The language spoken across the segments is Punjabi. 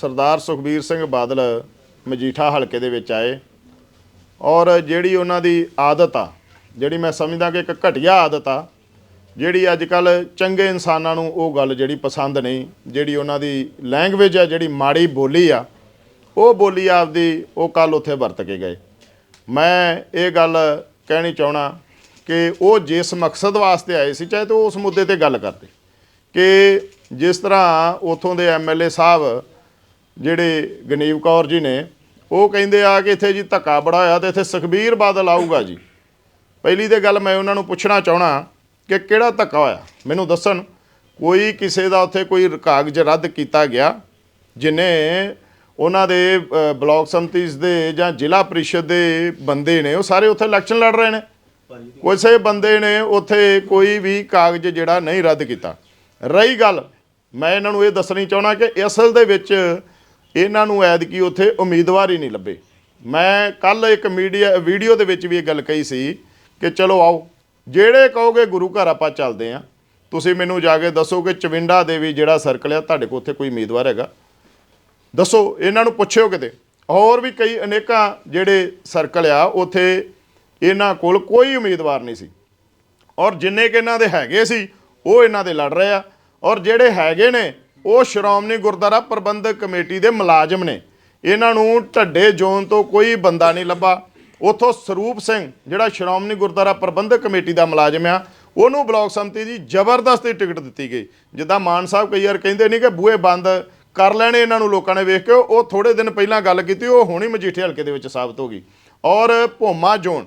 ਸਰਦਾਰ ਸੁਖਬੀਰ ਸਿੰਘ ਬਾਦਲ ਮਜੀਠਾ ਹਲਕੇ ਦੇ ਵਿੱਚ ਆਏ ਔਰ ਜਿਹੜੀ ਉਹਨਾਂ ਦੀ ਆਦਤ ਆ, ਜਿਹੜੀ ਮੈਂ ਸਮਝਦਾ ਕਿ ਇੱਕ ਘਟੀਆ ਆਦਤ ਆ, ਜਿਹੜੀ ਅੱਜ ਕੱਲ ਚੰਗੇ ਇਨਸਾਨਾਂ ਨੂੰ ਉਹ ਗੱਲ ਜਿਹੜੀ ਪਸੰਦ ਨਹੀਂ, ਜਿਹੜੀ ਉਹਨਾਂ ਦੀ ਲੈਂਗੁਏਜ ਆ, ਜਿਹੜੀ ਮਾੜੀ ਬੋਲੀ ਆ, ਉਹ ਬੋਲੀ ਆਪਦੀ ਉਹ ਕੱਲ ਉੱਥੇ ਵਰਤ ਕੇ ਗਏ। ਮੈਂ ਇਹ ਗੱਲ ਕਹਿਣੀ ਚਾਹਣਾ ਕਿ ਉਹ ਜਿਸ ਮਕਸਦ ਵਾਸਤੇ ਆਏ ਸੀ, ਚਾਹੇ ਤਾਂ ਉਸ ਮੁੱਦੇ ਤੇ ਗੱਲ ਕਰਦੇ ਕਿ ਜਿਸ ਤਰ੍ਹਾਂ ਉਥੋਂ ਦੇ ਐਮਐਲਏ ਸਾਹਿਬ ਜਿਹੜੇ ਗਨੀਵ ਕੌਰ ਜੀ ਨੇ ਉਹ ਕਹਿੰਦੇ ਆ ਕਿ ਇੱਥੇ ਜੀ ਧੱਕਾ ਬੜਾ ਹੋਇਆ ਤੇ ਇੱਥੇ ਸੁਖਬੀਰ ਬਾਦਲ ਆਊਗਾ ਜੀ। ਪਹਿਲੀ ਤੇ ਗੱਲ ਮੈਂ ਉਹਨਾਂ ਨੂੰ ਪੁੱਛਣਾ ਚਾਹਣਾ ਕਿ ਕਿਹੜਾ ਧੱਕਾ ਹੋਇਆ? ਮੈਨੂੰ ਦੱਸਣ। ਕੋਈ ਕਿਸੇ ਦਾ ਉੱਥੇ ਕੋਈ ਕਾਗਜ਼ ਰੱਦ ਕੀਤਾ ਗਿਆ ਜਿਨੇ ਉਹਨਾਂ ਦੇ ਅ, ਬਲਾਕ ਸੰਮਤੀਸ ਦੇ ਜਾਂ ਜ਼ਿਲ੍ਹਾ ਪ੍ਰੀਸ਼ਦ ਦੇ ਬੰਦੇ ਨੇ ਉਹ ਸਾਰੇ ਉੱਥੇ ਇਲੈਕਸ਼ਨ ਲੜ ਰਹੇ ਨੇ। ਕਿਸੇ ਬੰਦੇ ਨੇ ਉੱਥੇ ਕੋਈ ਵੀ ਕਾਗਜ਼ ਜਿਹੜਾ ਨਹੀਂ ਰੱਦ ਕੀਤਾ। ਰਹੀ ਗੱਲ ਮੈਂ ਇਹਨਾਂ ਨੂੰ ਇਹ ਦੱਸਣੀ ਚਾਹਣਾ ਕਿ ਅਸਲ ਦੇ ਵਿੱਚ ਇਹਨਾਂ ਨੂੰ ਐਤਕੀ ਉੱਥੇ ਉਮੀਦਵਾਰ ਹੀ ਨਹੀਂ ਲੱਭੇ। ਮੈਂ ਕੱਲ ਇੱਕ ਮੀਡੀਆ, ਵੀਡੀਓ ਦੇ ਵਿੱਚ ਵੀ ਇਹ ਗੱਲ ਕਹੀ ਸੀ ਕਿ ਚਲੋ ਆਓ, ਜਿਹੜੇ ਕਹੋਗੇ ਗੁਰੂ ਘਰ ਆਪਾਂ ਚੱਲਦੇ ਆ। ਤੁਸੀਂ ਮੈਨੂੰ ਜਾ ਕੇ ਦੱਸੋ ਕਿ ਚਵਿੰਡਾ ਦੇ ਵੀ ਜਿਹੜਾ ਸਰਕਲ ਆ, ਤੁਹਾਡੇ ਕੋਲ ਉੱਥੇ ਕੋਈ ਉਮੀਦਵਾਰ ਹੈਗਾ? ਦੱਸੋ, ਇਹਨਾਂ ਨੂੰ ਪੁੱਛਿਓ ਕਿਤੇ। ਹੋਰ ਵੀ ਕਈ ਅਨੇਕਾਂ ਜਿਹੜੇ ਸਰਕਲ ਆ, ਉੱਥੇ ਇਹਨਾਂ ਕੋਲ ਕੋਈ ਉਮੀਦਵਾਰ ਨਹੀਂ ਸੀ। ਔਰ ਜਿੰਨੇ ਕਿ ਇਹਨਾਂ ਦੇ ਹੈਗੇ ਸੀ, ਉਹ ਇਹਨਾਂ ਦੇ ਲੜ ਰਹੇ ਆ। ਔਰ ਜਿਹੜੇ ਹੈਗੇ ਨੇ ਉਹ ਸ਼੍ਰੋਮਣੀ ਗੁਰਦੁਆਰਾ ਪ੍ਰਬੰਧਕ ਕਮੇਟੀ ਦੇ ਮੁਲਾਜ਼ਮ ਨੇ। ਇਹਨਾਂ ਨੂੰ ਢੱਡੇ ਜ਼ੋਨ ਤੋਂ ਕੋਈ ਬੰਦਾ ਨਹੀਂ ਲੱਭਾ। ਉਥੋਂ ਸਰੂਪ ਸਿੰਘ, ਜਿਹੜਾ ਸ਼੍ਰੋਮਣੀ ਗੁਰਦੁਆਰਾ ਪ੍ਰਬੰਧਕ ਕਮੇਟੀ ਦਾ ਮੁਲਾਜ਼ਮ ਆ, ਉਹਨੂੰ ਬਲਾਕ ਸੰਮਤੀ ਦੀ ਜ਼ਬਰਦਸਤੀ ਟਿਕਟ ਦਿੱਤੀ ਗਈ। ਜਿੱਦਾਂ ਮਾਨ ਸਾਹਿਬ ਕਈ ਵਾਰ ਕਹਿੰਦੇ ਨਹੀਂ ਕਿ ਬੂਹੇ ਬੰਦ ਕਰ ਲੈਣੇ ਇਹਨਾਂ ਨੂੰ ਲੋਕਾਂ ਨੇ ਵੇਖ ਕੇ, ਉਹ ਥੋੜੇ ਦਿਨ ਪਹਿਲਾਂ ਗੱਲ ਕੀਤੀ, ਉਹ ਹੁਣੀ ਮਜੀਠੇ ਹਲਕੇ ਦੇ ਵਿੱਚ ਸਾਬਤ ਹੋ ਗਈ। ਔਰ ਭੋਮਾ ਜ਼ੋਨ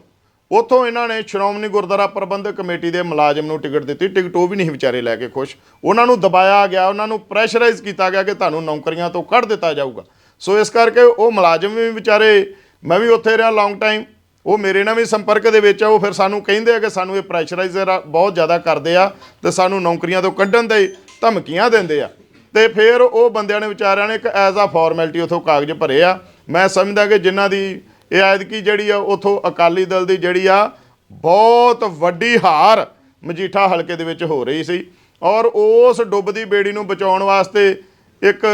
ਉਥੋਂ ਇਹਨਾਂ ਨੇ ਸ਼੍ਰੋਮਣੀ ਗੁਰਦੁਆਰਾ ਪ੍ਰਬੰਧਕ ਕਮੇਟੀ ਦੇ ਮੁਲਾਜ਼ਮ ਨੂੰ ਟਿਕਟ ਦਿੱਤੀ। ਟਿਕਟ ਉਹ ਵੀ ਨਹੀਂ ਵਿਚਾਰੇ ਲੈ ਕੇ ਖੁਸ਼। ਉਹਨਾਂ ਨੂੰ ਦਬਾਇਆ ਗਿਆ, ਉਹਨਾਂ ਨੂੰ ਪ੍ਰੈਸ਼ਰਾਈਜ਼ ਕੀਤਾ ਗਿਆ ਕਿ ਤੁਹਾਨੂੰ ਨੌਕਰੀਆਂ ਤੋਂ ਕੱਢ ਦਿੱਤਾ ਜਾਊਗਾ। ਸੋ ਇਸ ਕਰਕੇ ਉਹ ਮੁਲਾਜ਼ਮ ਵੀ ਵਿਚਾਰੇ, ਮੈਂ ਵੀ ਉੱਥੇ ਰਿਹਾ ਲੌਂਗ ਟਾਈਮ ਉਹ ਮੇਰੇ ਨਾਲ ਵੀ ਸੰਪਰਕ ਦੇ ਵਿੱਚ ਆ, ਉਹ ਫਿਰ ਸਾਨੂੰ ਕਹਿੰਦੇ ਆ ਕਿ ਸਾਨੂੰ ਇਹ ਪ੍ਰੈਸ਼ਰਾਈਜ਼ਰ ਬਹੁਤ ਜ਼ਿਆਦਾ ਕਰਦੇ ਆ ਤੇ ਸਾਨੂੰ ਨੌਕਰੀਆਂ ਤੋਂ ਕੱਢਣ ਦੇ ਧਮਕੀਆਂ ਦਿੰਦੇ ਆ। ਤੇ ਫਿਰ ਉਹ ਬੰਦਿਆਂ ਨੇ ਵਿਚਾਰਿਆਂ ਨੇ ਇੱਕ ਐਜ਼ ਆ ਫਾਰਮੈਲਿਟੀ ਉਥੋਂ ਕਾਗਜ਼ ਭਰੇ ਆ। ਮੈਂ ਸਮਝਦਾ ਕਿ ਜਿਨ੍ਹਾਂ ਦੀ ਇਹ ਐਤਕੀ ਜਿਹੜੀ ਆ, ਉਥੋਂ ਅਕਾਲੀ ਦਲ ਦੀ ਜਿਹੜੀ ਆ, ਬਹੁਤ ਵੱਡੀ ਹਾਰ ਮਜੀਠਾ ਹਲਕੇ ਦੇ ਵਿੱਚ ਹੋ ਰਹੀ ਸੀ। ਔਰ ਉਸ ਡੁੱਬਦੀ ਬੇੜੀ ਨੂੰ ਬਚਾਉਣ ਵਾਸਤੇ ਇੱਕ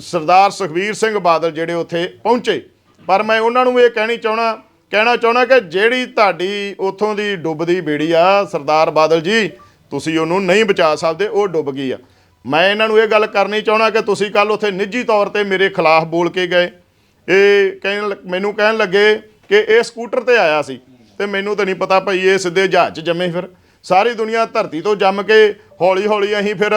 ਸਰਦਾਰ ਸੁਖਬੀਰ ਸਿੰਘ ਬਾਦਲ ਜਿਹੜੇ ਉੱਥੇ ਪਹੁੰਚੇ। ਪਰ ਮੈਂ ਉਹਨਾਂ ਨੂੰ ਇਹ ਕਹਿਣੀ ਚਾਹਣਾ, ਕਹਿਣਾ ਚਾਹਣਾ ਕਿ ਜਿਹੜੀ ਤੁਹਾਡੀ ਉੱਥੋਂ ਦੀ ਡੁੱਬਦੀ ਬੇੜੀ ਆ, ਸਰਦਾਰ ਬਾਦਲ ਜੀ, ਤੁਸੀਂ ਉਹਨੂੰ ਨਹੀਂ ਬਚਾ ਸਕਦੇ, ਉਹ ਡੁੱਬ ਗਈ ਆ। ਮੈਂ ਇਹਨਾਂ ਨੂੰ ਇਹ ਗੱਲ ਕਰਨੀ ਚਾਹਣਾ ਕਿ ਤੁਸੀਂ ਕੱਲ ਉੱਥੇ ਨਿੱਜੀ ਤੌਰ ਤੇ ਮੇਰੇ ਖਿਲਾਫ ਬੋਲ ਕੇ ਗਏ। ਇਹ ਕਹਿਣ ਲੱਗ- ਮੈਨੂੰ ਕਹਿਣ ਲੱਗੇ ਕਿ ਇਹ ਸਕੂਟਰ ਤੇ ਆਇਆ ਸੀ ਤੇ ਮੈਨੂੰ ਤਾਂ ਨਹੀਂ ਪਤਾ ਭਾਈ ਇਹ ਸਿੱਧੇ ਜਹਾਜ਼ 'ਚ ਜੰਮੇ ਫਿਰ। ਸਾਰੀ ਦੁਨੀਆ ਧਰਤੀ ਤੋਂ ਜੰਮ ਕੇ ਹੌਲੀ ਹੌਲੀ ਅਸੀਂ ਫਿਰ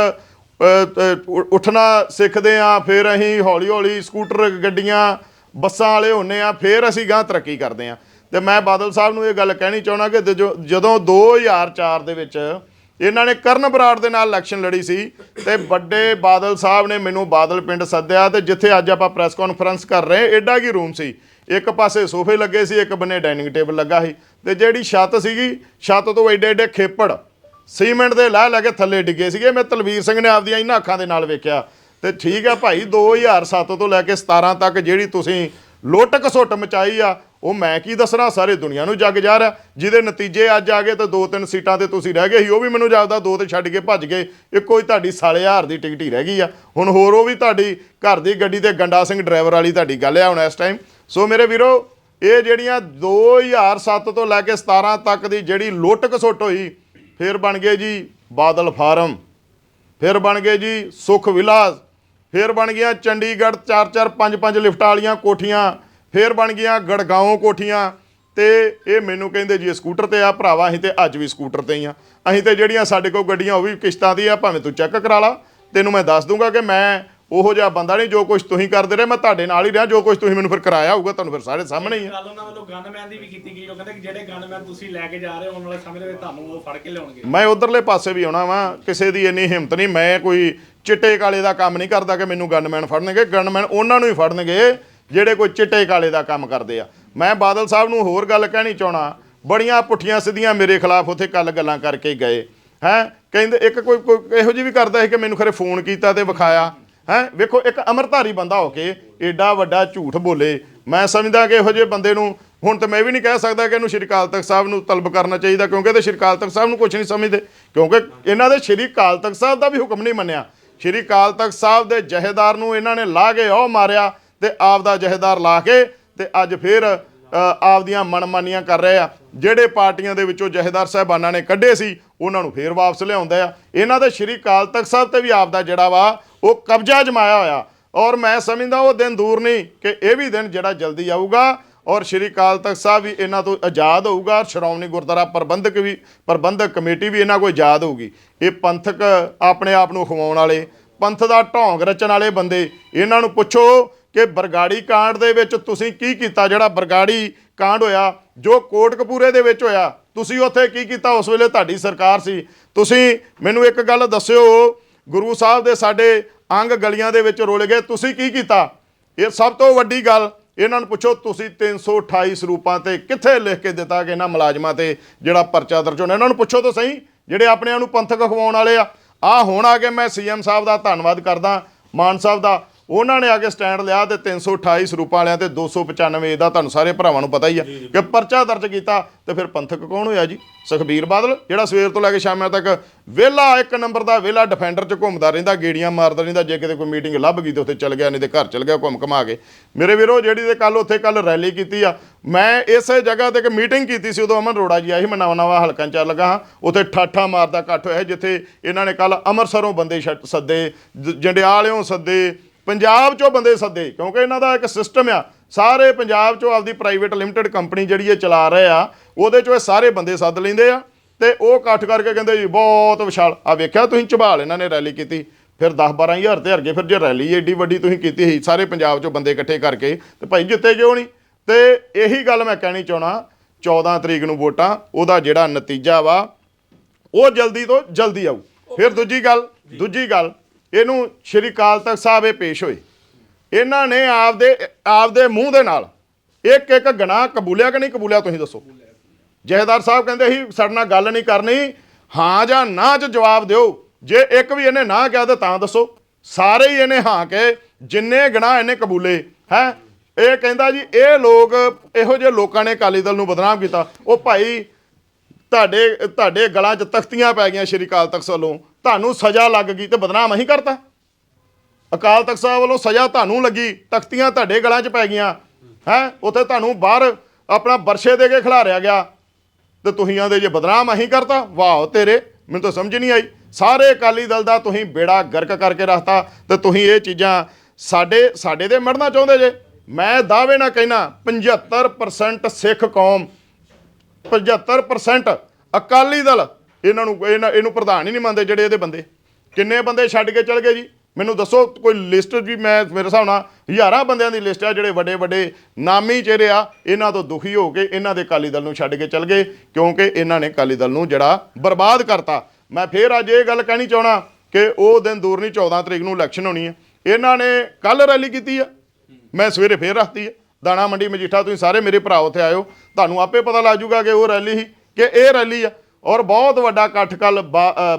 ਉੱਠਣਾ ਸਿੱਖਦੇ ਆ ਫਿਰ ਅਸੀਂ ਹੌਲੀ ਹੌਲੀ ਸਕੂਟਰ, ਗੱਡੀਆਂ, ਬੱਸਾਂ ਵਾਲੇ ਹੁੰਨੇ ਆ ਫਿਰ ਅਸੀਂ ਗਾਂ ਤਰੱਕੀ ਕਰਦੇ ਆ ਤੇ ਮੈਂ ਬਾਦਲ ਸਾਹਿਬ ਨੂੰ ਇਹ ਗੱਲ ਕਹਿਣੀ ਚਾਹਣਾ ਕਿ ਜਦੋਂ- ਜਦੋਂ 2004 ਦੇ ਵਿੱਚ ਇਹਨਾਂ ਨੇ ਕਰਨ ਬਰਾੜ ਦੇ ਨਾਲ ਇਲੈਕਸ਼ਨ ਲੜੀ ਸੀ ਤੇ ਵੱਡੇ ਬਾਦਲ ਸਾਹਿਬ ਨੇ ਮੈਨੂੰ ਬਾਦਲ ਪਿੰਡ ਸੱਦਿਆ ਤੇ ਜਿੱਥੇ ਅੱਜ ਆਪਾਂ ਪ੍ਰੈਸ ਕਾਨਫਰੰਸ ਕਰ ਰਹੇ ਐਡਾ ਕੀ ਰੂਮ ਸੀ? ਇੱਕ ਪਾਸੇ ਸੋਫੇ ਲੱਗੇ ਸੀ, ਇੱਕ ਬੰਨੇ ਡਾਈਨਿੰਗ ਟੇਬਲ ਲੱਗਾ ਸੀ ਤੇ ਜਿਹੜੀ ਛੱਤ ਸੀਗੀ, ਛੱਤ ਤੋਂ ਐਡੇ ਐਡੇ ਖੇਪੜ ਸੀਮੈਂਟ ਦੇ ਲਾਹ ਲੈ ਕੇ ਥੱਲੇ ਡਿੱਗੇ ਸੀਗੇ। ਮੈਂ ਤਲਵੀਰ ਸਿੰਘ ਨੇ ਆਪਦੀਆਂ ਇਹਨਾਂ ਅੱਖਾਂ ਦੇ ਨਾਲ ਵੇਖਿਆ ਤੇ ਠੀਕ ਹੈ ਭਾਈ 2007 ਤੋਂ ਲੈ ਕੇ 17 ਤੱਕ ਜਿਹੜੀ ਤੁਸੀਂ ਲੁੱਟ ਘਸੁੱਟ ਮਚਾਈ ਆ, ਉਹ ਮੈਂ ਕੀ ਦੱਸਣਾ? ਸਾਰੇ ਦੁਨੀਆ ਨੂੰ ਜੱਗ ਜਾ ਰਿਹਾ। ਜਿਹਦੇ ਨਤੀਜੇ ਅੱਜ ਆ ਗਏ ਤਾਂ ਦੋ ਤਿੰਨ ਸੀਟਾਂ ਤੇ ਤੁਸੀਂ ਰਹਿ ਗਏ ਸੀ, ਉਹ ਵੀ ਮੈਨੂੰ ਜਾਪਦਾ, ਦੋ ਤੇ ਛੱਡ ਕੇ ਭੱਜ ਗਏ। ਇੱਕੋ ਹੀ ਤੁਹਾਡੀ ਸਾਲੇ ਹਾਰ ਦੀ ਟਿਕਟ ਹੀ ਰਹਿ ਗਈ ਆ। ਹੁਣ ਹੋਰ ਉਹ ਵੀ ਤੁਹਾਡੀ ਘਰ ਦੀ ਗੱਡੀ ਤੇ ਗੰਡਾ ਸਿੰਘ ਡਰਾਈਵਰ ਵਾਲੀ ਤੁਹਾਡੀ ਗੱਲ ਆ ਹੁਣ ਇਸ ਟਾਈਮ ਸੋ ਮੇਰੇ ਵੀਰੋ, ਇਹ ਜਿਹੜੀਆਂ 2007 ਤੋਂ ਲੈ ਕੇ 17 ਤੱਕ ਦੀ ਜਿਹੜੀ ਲੁੱਟ ਘਸੁੱਟ ਹੋਈ, ਫਿਰ ਬਣ ਗਏ ਜੀ ਬਾਦਲ ਫਾਰਮ। ਫਿਰ ਬਣ ਗਏ ਜੀ ਸੁਖ ਵਿਲਾਸ। ਫਿਰ ਬਣ ਗਈਆਂ ਚੰਡੀਗੜ੍ਹ 4-4 5-5 ਲਿਫਟਾਂ ਵਾਲੀਆਂ ਕੋਠੀਆਂ, ਫਿਰ ਬਣ ਗਈਆਂ ਗੜਗਾਉਂ ਕੋਠੀਆਂ ਤੇ ਇਹ ਮੈਨੂੰ ਕਹਿੰਦੇ ਜੀ ਸਕੂਟਰ ਤੇ ਆ ਭਰਾਵਾ, ਅਸੀਂ ਤੇ ਅੱਜ ਵੀ ਸਕੂਟਰ ਤੇ ਹੀ ਆ। ਅਸੀਂ ਤੇ ਜਿਹੜੀਆਂ ਸਾਡੇ ਕੋਲ ਗੱਡੀਆਂ ਉਹ ਵੀ ਕਿਸ਼ਤਾਂ ਦੀ ਆ, ਭਾਵੇਂ ਤੂੰ ਚੈੱਕ ਕਰਾ ਲਾ। ਤੈਨੂੰ ਮੈਂ ਦੱਸ ਦੂੰਗਾ ਕਿ ਮੈਂ ਉਹੋ ਜਿਹਾ ਬੰਦਾ ਨਹੀਂ ਜੋ ਕੁਝ ਤੁਸੀਂ ਕਰਦੇ ਰਹੇ ਮੈਂ ਤੁਹਾਡੇ ਨਾਲ ਹੀ ਰਿਹਾ ਜੋ ਕੁਝ ਤੁਸੀਂ ਮੈਨੂੰ ਫਿਰ ਕਰਾਇਆ ਹੋਊਗਾ ਤੁਹਾਨੂੰ ਫਿਰ ਸਾਰੇ ਸਾਹਮਣੇ ਹੀ ਆ। ਗੱਲ ਉਹਨਾਂ ਵੱਲੋਂ ਗਨਮੈਨ ਦੀ ਵੀ ਕੀਤੀ ਗਈ ਉਹ ਕਹਿੰਦੇ ਕਿ ਜਿਹੜੇ ਗਨਮੈਨ ਤੁਸੀਂ ਲੈ ਕੇ ਜਾ ਰਹੇ ਹੋ ਆਉਣ ਵਾਲੇ ਸਮੇਂ ਦੇ ਵਿੱਚ ਤੁਹਾਨੂੰ ਉਹ ਫੜ ਕੇ ਲਿਆਉਣਗੇ। ਮੈਂ ਉਧਰਲੇ ਪਾਸੇ ਵੀ ਆਉਣਾ ਵਾਂ ਕਿਸੇ ਦੀ ਇੰਨੀ ਹਿੰਮਤ ਨਹੀਂ ਮੈਂ ਕੋਈ ਚਿੱਟੇ ਕਾਲੇ ਦਾ ਕੰਮ ਨਹੀਂ ਕਰਦਾ ਕਿ ਮੈਨੂੰ ਗਨਮੈਨ ਫੜਨਗੇ ਗਨਮੈਨ ਉਹਨਾਂ ਨੂੰ ਹੀ ਫੜਨਗੇ ਜਿਹੜੇ ਕੋਈ ਚਿੱਟੇ ਕਾਲੇ ਦਾ ਕੰਮ ਕਰਦੇ ਆ। ਮੈਂ ਬਾਦਲ ਸਾਹਿਬ ਨੂੰ ਹੋਰ ਗੱਲ ਕਹਿਣੀ ਚਾਹਣਾ ਬੜੀਆਂ ਪੁੱਠੀਆਂ ਸਿੱਧੀਆਂ ਮੇਰੇ ਖਿਲਾਫ ਉੱਥੇ ਕੱਲ ਗੱਲਾਂ ਕਰਕੇ ਗਏ। ਹੈ ਕਹਿੰਦੇ ਇੱਕ ਕੋਈ ਕੋਈ ਇਹੋ ਜਿਹੀ ਵੀ ਕਰਦਾ ਸੀ ਕਿ ਮੈਨੂੰ ਖਰੇ ਫੋਨ ਕੀਤਾ ਤੇ ਵਿਖਾਇਆ। ਹੈ? ਵੇਖੋ, ਇੱਕ ਅਮਰਧਾਰੀ ਬੰਦਾ ਹੋ ਕੇ ਏਡਾ ਵੱਡਾ ਝੂਠ ਬੋਲੇ। ਮੈਂ ਸਮਝਦਾ ਕਿ ਇਹੋ ਜਿਹੇ ਬੰਦੇ ਨੂੰ ਹੁਣ ਤਾਂ ਮੈਂ ਵੀ ਨਹੀਂ ਕਹਿ ਸਕਦਾ ਕਿ ਇਹਨੂੰ ਸ਼੍ਰੀ ਅਕਾਲ ਤਖਤ ਸਾਹਿਬ ਨੂੰ ਤਲਬ ਕਰਨਾ ਚਾਹੀਦਾ, ਕਿਉਂਕਿ ਤੇ ਸ਼੍ਰੀ ਅਕਾਲ ਤਖਤ ਸਾਹਿਬ ਨੂੰ ਕੁਝ ਨਹੀਂ ਸਮਝਦੇ। ਕਿਉਂਕਿ ਇਹਨਾਂ ਦੇ ਸ਼੍ਰੀ ਅਕਾਲ ਤਖਤ ਸਾਹਿਬ ਦਾ ਵੀ ਹੁਕਮ ਨਹੀਂ ਮੰਨਿਆ। ਸ਼੍ਰੀ ਅਕਾਲ ਤਖਤ ਸਾਹਿਬ ਦੇ ਜਹੇਦਾਰ ਨੂੰ ਇਹਨਾਂ ਨੇ ਲਾ ਕੇ ਉਹ ਮਾਰਿਆ ਤੇ ਆਪਦਾ ਜਹੇਦਾਰ ਲਾ ਕੇ ਤੇ ਅੱਜ ਫਿਰ ਆਪਦੀਆਂ ਮਨਮਾਨੀਆਂ ਕਰ ਰਹੇ ਆ। ਜਿਹੜੇ ਪਾਰਟੀਆਂ ਦੇ ਵਿੱਚੋਂ ਜਹੇਦਾਰ ਸਾਹਿਬਾਨਾਂ ਨੇ ਕੱਢੇ ਸੀ, ਉਹਨਾਂ ਨੂੰ ਫੇਰ ਵਾਪਸ ਲਿਆਉਂਦੇ ਆ। ਇਹਨਾਂ ਦਾ ਸ਼੍ਰੀ ਅਕਾਲ ਤਖਤ ਸਾਹਿਬ ਤੇ ਵੀ ਆਪਦਾ ਜਿਹੜਾ ਵਾ, ਉਹ ਕਬਜ਼ਾ ਜਮਾਇਆ ਹੋਇਆ। ਔਰ ਮੈਂ ਸਮਝਦਾ ਉਹ ਦਿਨ ਦੂਰ ਨਹੀਂ ਕਿ ਇਹ ਵੀ ਦਿਨ ਜਿਹੜਾ ਜਲਦੀ ਆਊਗਾ, ਔਰ ਸ਼੍ਰੀ ਅਕਾਲ ਤਖਤ ਸਾਹਿਬ ਵੀ ਇਹਨਾਂ ਤੋਂ ਆਜ਼ਾਦ ਹੋਊਗਾ ਸ਼੍ਰੋਮਣੀ ਗੁਰਦੁਆਰਾ ਪ੍ਰਬੰਧਕ ਵੀ, ਪ੍ਰਬੰਧਕ ਕਮੇਟੀ ਵੀ ਇਹਨਾਂ ਕੋਲ ਆਜ਼ਾਦ ਹੋਊਗੀ। ਇਹ ਪੰਥਕ ਆਪਣੇ ਆਪ ਨੂੰ ਖਵਾਉਣ ਵਾਲੇ, ਪੰਥ ਦਾ ਢੋਂਗ ਰਚਣ ਵਾਲੇ ਬੰਦੇ, ਇਹਨਾਂ ਨੂੰ ਪੁੱਛੋ ਕਿ ਬਰਗਾੜੀ ਕਾਂਡ ਦੇ ਵਿੱਚ ਤੁਸੀਂ ਕੀ ਕੀਤਾ? ਜਿਹੜਾ ਬਰਗਾੜੀ ਕਾਂਡ ਹੋਇਆ, ਜੋ ਕੋਟਕਪੂਰੇ ਦੇ ਵਿੱਚ ਹੋਇਆ, ਤੁਸੀਂ ਉੱਥੇ ਕੀ ਕੀਤਾ? ਉਸ ਵੇਲੇ ਤੁਹਾਡੀ ਸਰਕਾਰ ਸੀ। ਤੁਸੀਂ ਮੈਨੂੰ ਇੱਕ ਗੱਲ ਦੱਸਿਓ, ਗੁਰੂ ਸਾਹਿਬ ਦੇ ਸਾਡੇ ਅੰਗ ਗਲੀਆਂ ਦੇ ਵਿੱਚ ਰੋਲੇ ਗਏ। ਤੁਸੀਂ ਕੀ ਕੀਤਾ? ਇਹ ਸਭ ਤੋਂ ਵੱਡੀ ਗੱਲ, ਇਹਨਾਂ ਨੂੰ ਪੁੱਛੋ, ਤੁਸੀਂ 328 ਸਰੂਪਾਂ ਤੇ ਕਿੱਥੇ ਲਿਖ ਕੇ ਦਿੱਤਾ ਕਿ ਇਹਨਾਂ ਮੁਲਾਜ਼ਮਾਂ ਤੇ ਜਿਹੜਾ ਪਰਚਾ ਦਰਜ ਹੋਣਾ? ਇਹਨਾਂ ਨੂੰ ਪੁੱਛੋ ਤਾਂ ਸਹੀ, ਜਿਹੜੇ ਆਪਣੇ ਆਪ ਨੂੰ ਪੰਥਕ ਖਵਾਉਣ ਵਾਲੇ ਆ। ਆ ਹੁਣ ਆ ਕੇ ਮੈਂ ਸੀਐਮ ਸਾਹਿਬ ਦਾ ਧੰਨਵਾਦ ਕਰਦਾ, ਮਾਨ ਸਾਹਿਬ ਦਾ। ਉਹਨਾਂ ਨੇ ਆ ਕੇ ਸਟੈਂਡ ਲਿਆ ਤੇ 328 ਸਰੂਪਾਂ ਵਾਲਿਆਂ ਤੇ 295 ਦਾ ਤੁਹਾਨੂੰ ਸਾਰੇ ਭਰਾਵਾਂ ਨੂੰ ਪਤਾ ਹੀ ਆ ਕਿ ਪਰਚਾ ਦਰਜ ਕੀਤਾ ਤੇ ਫਿਰ ਪੰਥਕ ਕੌਣ ਹੋਇਆ ਜੀ? ਸੁਖਬੀਰ ਬਾਦਲ ਜਿਹੜਾ ਸਵੇਰ ਤੋਂ ਲੈ ਕੇ ਸ਼ਾਮਾਂ ਤੱਕ ਵਿਹਲਾ ਇੱਕ ਨੰਬਰ ਦਾ ਵਿਹਲਾ ਡਿਫੈਂਡਰ ਚ ਘੁੰਮਦਾ ਰਹਿੰਦਾ ਗੇੜੀਆਂ ਮਾਰਦਾ ਰਹਿੰਦਾ ਜੇ ਕਿਤੇ ਕੋਈ ਮੀਟਿੰਗ ਲੱਭ ਗਈ ਤੇ ਉੱਥੇ ਚੱਲ ਗਿਆ ਨਹੀਂ ਤੇ ਘਰ ਚੱਲ ਗਿਆ ਘੁੰਮ ਘਮਾ ਕੇ। ਮੇਰੇ ਵੀਰੋ ਜਿਹੜੀ ਤੇ ਕੱਲ ਉੱਥੇ ਕੱਲ ਰੈਲੀ ਕੀਤੀ ਆ ਮੈਂ ਇਸੇ ਜਗ੍ਹਾ ਤੇ ਇੱਕ ਮੀਟਿੰਗ ਕੀਤੀ ਸੀ ਉਦੋਂ ਅਮਨ ਰੋੜਾ ਜੀ ਆਇਆ ਸੀ ਮੈਂ ਨਵਾਂ ਨਵਾਂ ਹਲਕਾਂ 'ਚ ਲੱਗਾ ਹਾਂ ਉੱਥੇ ਠਾਠਾ ਮਾਰਦਾ ਇਕੱਠ ਹੋਇਆ ਜਿੱਥੇ ਇਹਨਾਂ ਨੇ ਕੱਲ ਅੰਮ੍ਰਿਤਸਰੋਂ ਬੰਦੇ ਸੱਦੇ ਜੰਡਿਆਲਿਓਂ ਸੱਦੇ ਪੰਜਾਬ ਚੋਂ ਬੰਦੇ ਸੱਦੇ, ਕਿਉਂਕਿ ਇਹਨਾਂ ਦਾ ਇੱਕ ਸਿਸਟਮ ਆ। ਸਾਰੇ ਪੰਜਾਬ ਚੋਂ ਆਪਦੀ ਪ੍ਰਾਈਵੇਟ ਲਿਮਟਿਡ ਕੰਪਨੀ ਜਿਹੜੀ ਇਹ ਚਲਾ ਰਹੇ ਆ, ਉਹਦੇ ਚੋਂ ਇਹ ਸਾਰੇ ਬੰਦੇ ਸੱਦ ਲੈਂਦੇ ਆ। ਤੇ ਉਹ ਇਕੱਠ ਕਰਕੇ ਕਹਿੰਦੇ ਜੀ, ਬਹੁਤ ਵਿਸ਼ਾਲ। ਆ ਵੇਖਿਆ ਤੁਸੀਂ, ਝਬਾਲ ਇਹਨਾਂ ਨੇ ਰੈਲੀ ਕੀਤੀ। ਫਿਰ 10 12000 ਤੇ ਹਰਗੇ ਫਿਰ ਜੇ ਰੈਲੀ ਏਡੀ ਵੱਡੀ ਤੁਸੀਂ ਕੀਤੀ ਸੀ, ਸਾਰੇ ਪੰਜਾਬ ਚੋਂ ਬੰਦੇ ਇਕੱਠੇ ਕਰਕੇ, ਤੇ ਭਾਈ ਜਿੱਤੇ ਕਿਉਂ ਨਹੀਂ? ਤੇ ਇਹੀ ਗੱਲ ਮੈਂ ਕਹਿਣੀ ਚਾਹਣਾ 14 ਤਰੀਕ ਨੂੰ ਵੋਟਾਂ, ਉਹਦਾ ਜਿਹੜਾ ਨਤੀਜਾ ਵਾ, ਉਹ ਜਲਦੀ ਤੋਂ ਜਲਦੀ ਆਊ। ਫਿਰ ਦੂਜੀ ਗੱਲ ਦੂਜੀ ਗੱਲ ਇਹਨੂੰ ਸ਼੍ਰੀ ਅਕਾਲ ਤਖਤ ਸਾਹਿਬ ਇਹ ਪੇਸ਼ ਹੋਏ। ਇਹਨਾਂ ਨੇ ਆਪਦੇ ਆਪਦੇ ਮੂੰਹ ਦੇ ਨਾਲ ਇੱਕ ਇੱਕ ਗਨਾਹ ਕਬੂਲਿਆ ਕਿ ਨਹੀਂ ਕਬੂਲਿਆ ਤੁਸੀਂ ਦੱਸੋ? ਜਹੇਦਾਰ ਸਾਹਿਬ ਕਹਿੰਦੇ ਸੀ, ਸਾਡੇ ਨਾਲ ਗੱਲ ਨਹੀਂ ਕਰਨੀ, ਹਾਂ ਜਾਂ ਨਾ ਚ ਜਵਾਬ ਦਿਓ। ਜੇ ਇੱਕ ਵੀ ਇਹਨੇ ਨਾ ਕਿਹਾ ਤਾਂ ਤਾਂ ਦੱਸੋ। ਸਾਰੇ ਹੀ ਇਹਨੇ ਹਾਂ ਕੇ ਜਿੰਨੇ ਗਨਾਹ ਇਹਨੇ ਕਬੂਲੇ, ਹੈ? ਇਹ ਕਹਿੰਦਾ ਜੀ, ਇਹ ਲੋਕ ਇਹੋ ਜਿਹੇ ਲੋਕਾਂ ਨੇ ਅਕਾਲੀ ਦਲ ਨੂੰ ਬਦਨਾਮ ਕੀਤਾ। ਉਹ ਭਾਈ, ਤੁਹਾਡੇ ਤੁਹਾਡੇ ਗਲਾਂ 'ਚ ਤਖਤੀਆਂ ਪੈ ਗਈਆਂ ਸ਼੍ਰੀ ਅਕਾਲ ਤਖਤ ਵੱਲੋਂ। ਤੁਹਾਨੂੰ ਸਜ਼ਾ ਲੱਗ ਗਈ ਤੇ ਬਦਨਾਮ ਅਸੀਂ ਕਰਤਾ। ਅਕਾਲ ਤਖਤ ਸਾਹਿਬ ਵੱਲੋਂ ਸਜ਼ਾ ਤੁਹਾਨੂੰ ਲੱਗੀ, ਤਖਤੀਆਂ ਤੁਹਾਡੇ ਗਲਾਂ 'ਚ ਪੈ ਗਈਆਂ। ਹੈ? ਉੱਥੇ ਤੁਹਾਨੂੰ ਬਾਹਰ ਆਪਣਾ ਬਰਸ਼ੇ ਦੇ ਕੇ ਖਿਲਾਰਿਆ ਗਿਆ। ਤੇ ਤੁਸੀਂ ਆਂਦੇ ਜੇ ਬਦਨਾਮ ਅਸੀਂ ਕਰਤਾ, ਵਾਹ ਤੇਰੇ, ਮੈਨੂੰ ਤਾਂ ਸਮਝ ਨਹੀਂ ਆਈ। ਸਾਰੇ ਅਕਾਲੀ ਦਲ ਦਾ ਤੁਸੀਂ ਬੇੜਾ ਗਰਕ ਕਰਕੇ ਰੱਖਤਾ ਤੇ ਤੁਸੀਂ ਇਹ ਚੀਜ਼ਾਂ ਸਾਡੇ ਸਾਡੇ ਤੇ ਮੜਨਾ ਚਾਹੁੰਦੇ ਜੇ। ਮੈਂ ਦਾਅਵੇ ਨਾਲ ਕਹਿਣਾ 75% ਸਿੱਖ ਕੌਮ 75% ਅਕਾਲੀ ਦਲ ਇਹਨਾਂ ਨੂੰ, ਇਹਨਾਂ- ਇਹਨੂੰ ਪ੍ਰਧਾਨ ਹੀ ਨਹੀਂ ਮੰਨਦੇ ਜਿਹੜੇ ਇਹਦੇ ਬੰਦੇ। ਕਿੰਨੇ ਬੰਦੇ ਛੱਡ ਕੇ ਚਲ ਗਏ ਜੀ? ਮੈਨੂੰ ਦੱਸੋ, ਕੋਈ ਲਿਸਟ ਵੀ ਮੈਂ ਮੇਰੇ ਹਿਸਾਬ ਨਾਲ ਹਜ਼ਾਰਾਂ ਬੰਦਿਆਂ ਦੀ ਲਿਸਟ ਆ, ਜਿਹੜੇ ਵੱਡੇ ਵੱਡੇ ਨਾਮੀ ਚਿਹਰੇ ਆ, ਇਹਨਾਂ ਤੋਂ ਦੁਖੀ ਹੋ ਕੇ ਇਹਨਾਂ ਦੇ ਅਕਾਲੀ ਦਲ ਨੂੰ ਛੱਡ ਕੇ ਚਲ ਗਏ, ਕਿਉਂਕਿ ਇਹਨਾਂ ਨੇ ਅਕਾਲੀ ਦਲ ਨੂੰ ਜਿਹੜਾ ਬਰਬਾਦ ਕਰਤਾ। ਮੈਂ ਫੇਰ ਅੱਜ ਇਹ ਗੱਲ ਕਹਿਣੀ ਚਾਹਣਾ ਕਿ ਉਹ ਦਿਨ ਦੂਰ ਨਹੀਂ 14 ਤਰੀਕ ਨੂੰ ਇਲੈਕਸ਼ਨ ਹੋਣੀ ਹੈ ਇਹਨਾਂ ਨੇ ਕੱਲ ਰੈਲੀ ਕੀਤੀ ਆ। ਮੈਂ ਸਵੇਰੇ ਫੇਰ ਰੱਖਤੀ ਹੈ ਦਾਣਾ ਮੰਡੀ ਮਜੀਠਾ, ਤੁਸੀਂ ਸਾਰੇ ਮੇਰੇ ਭਰਾ ਉੱਥੇ ਆਇਓ। ਤੁਹਾਨੂੰ ਆਪੇ ਪਤਾ ਲੱਗ ਜਾਊਗਾ ਕਿ ਉਹ ਰੈਲੀ ਸੀ, ਕਿ ਇਹ ਰੈਲੀ ਆ। ਔਰ ਬਹੁਤ ਵੱਡਾ ਇਕੱਠ ਕੱਲ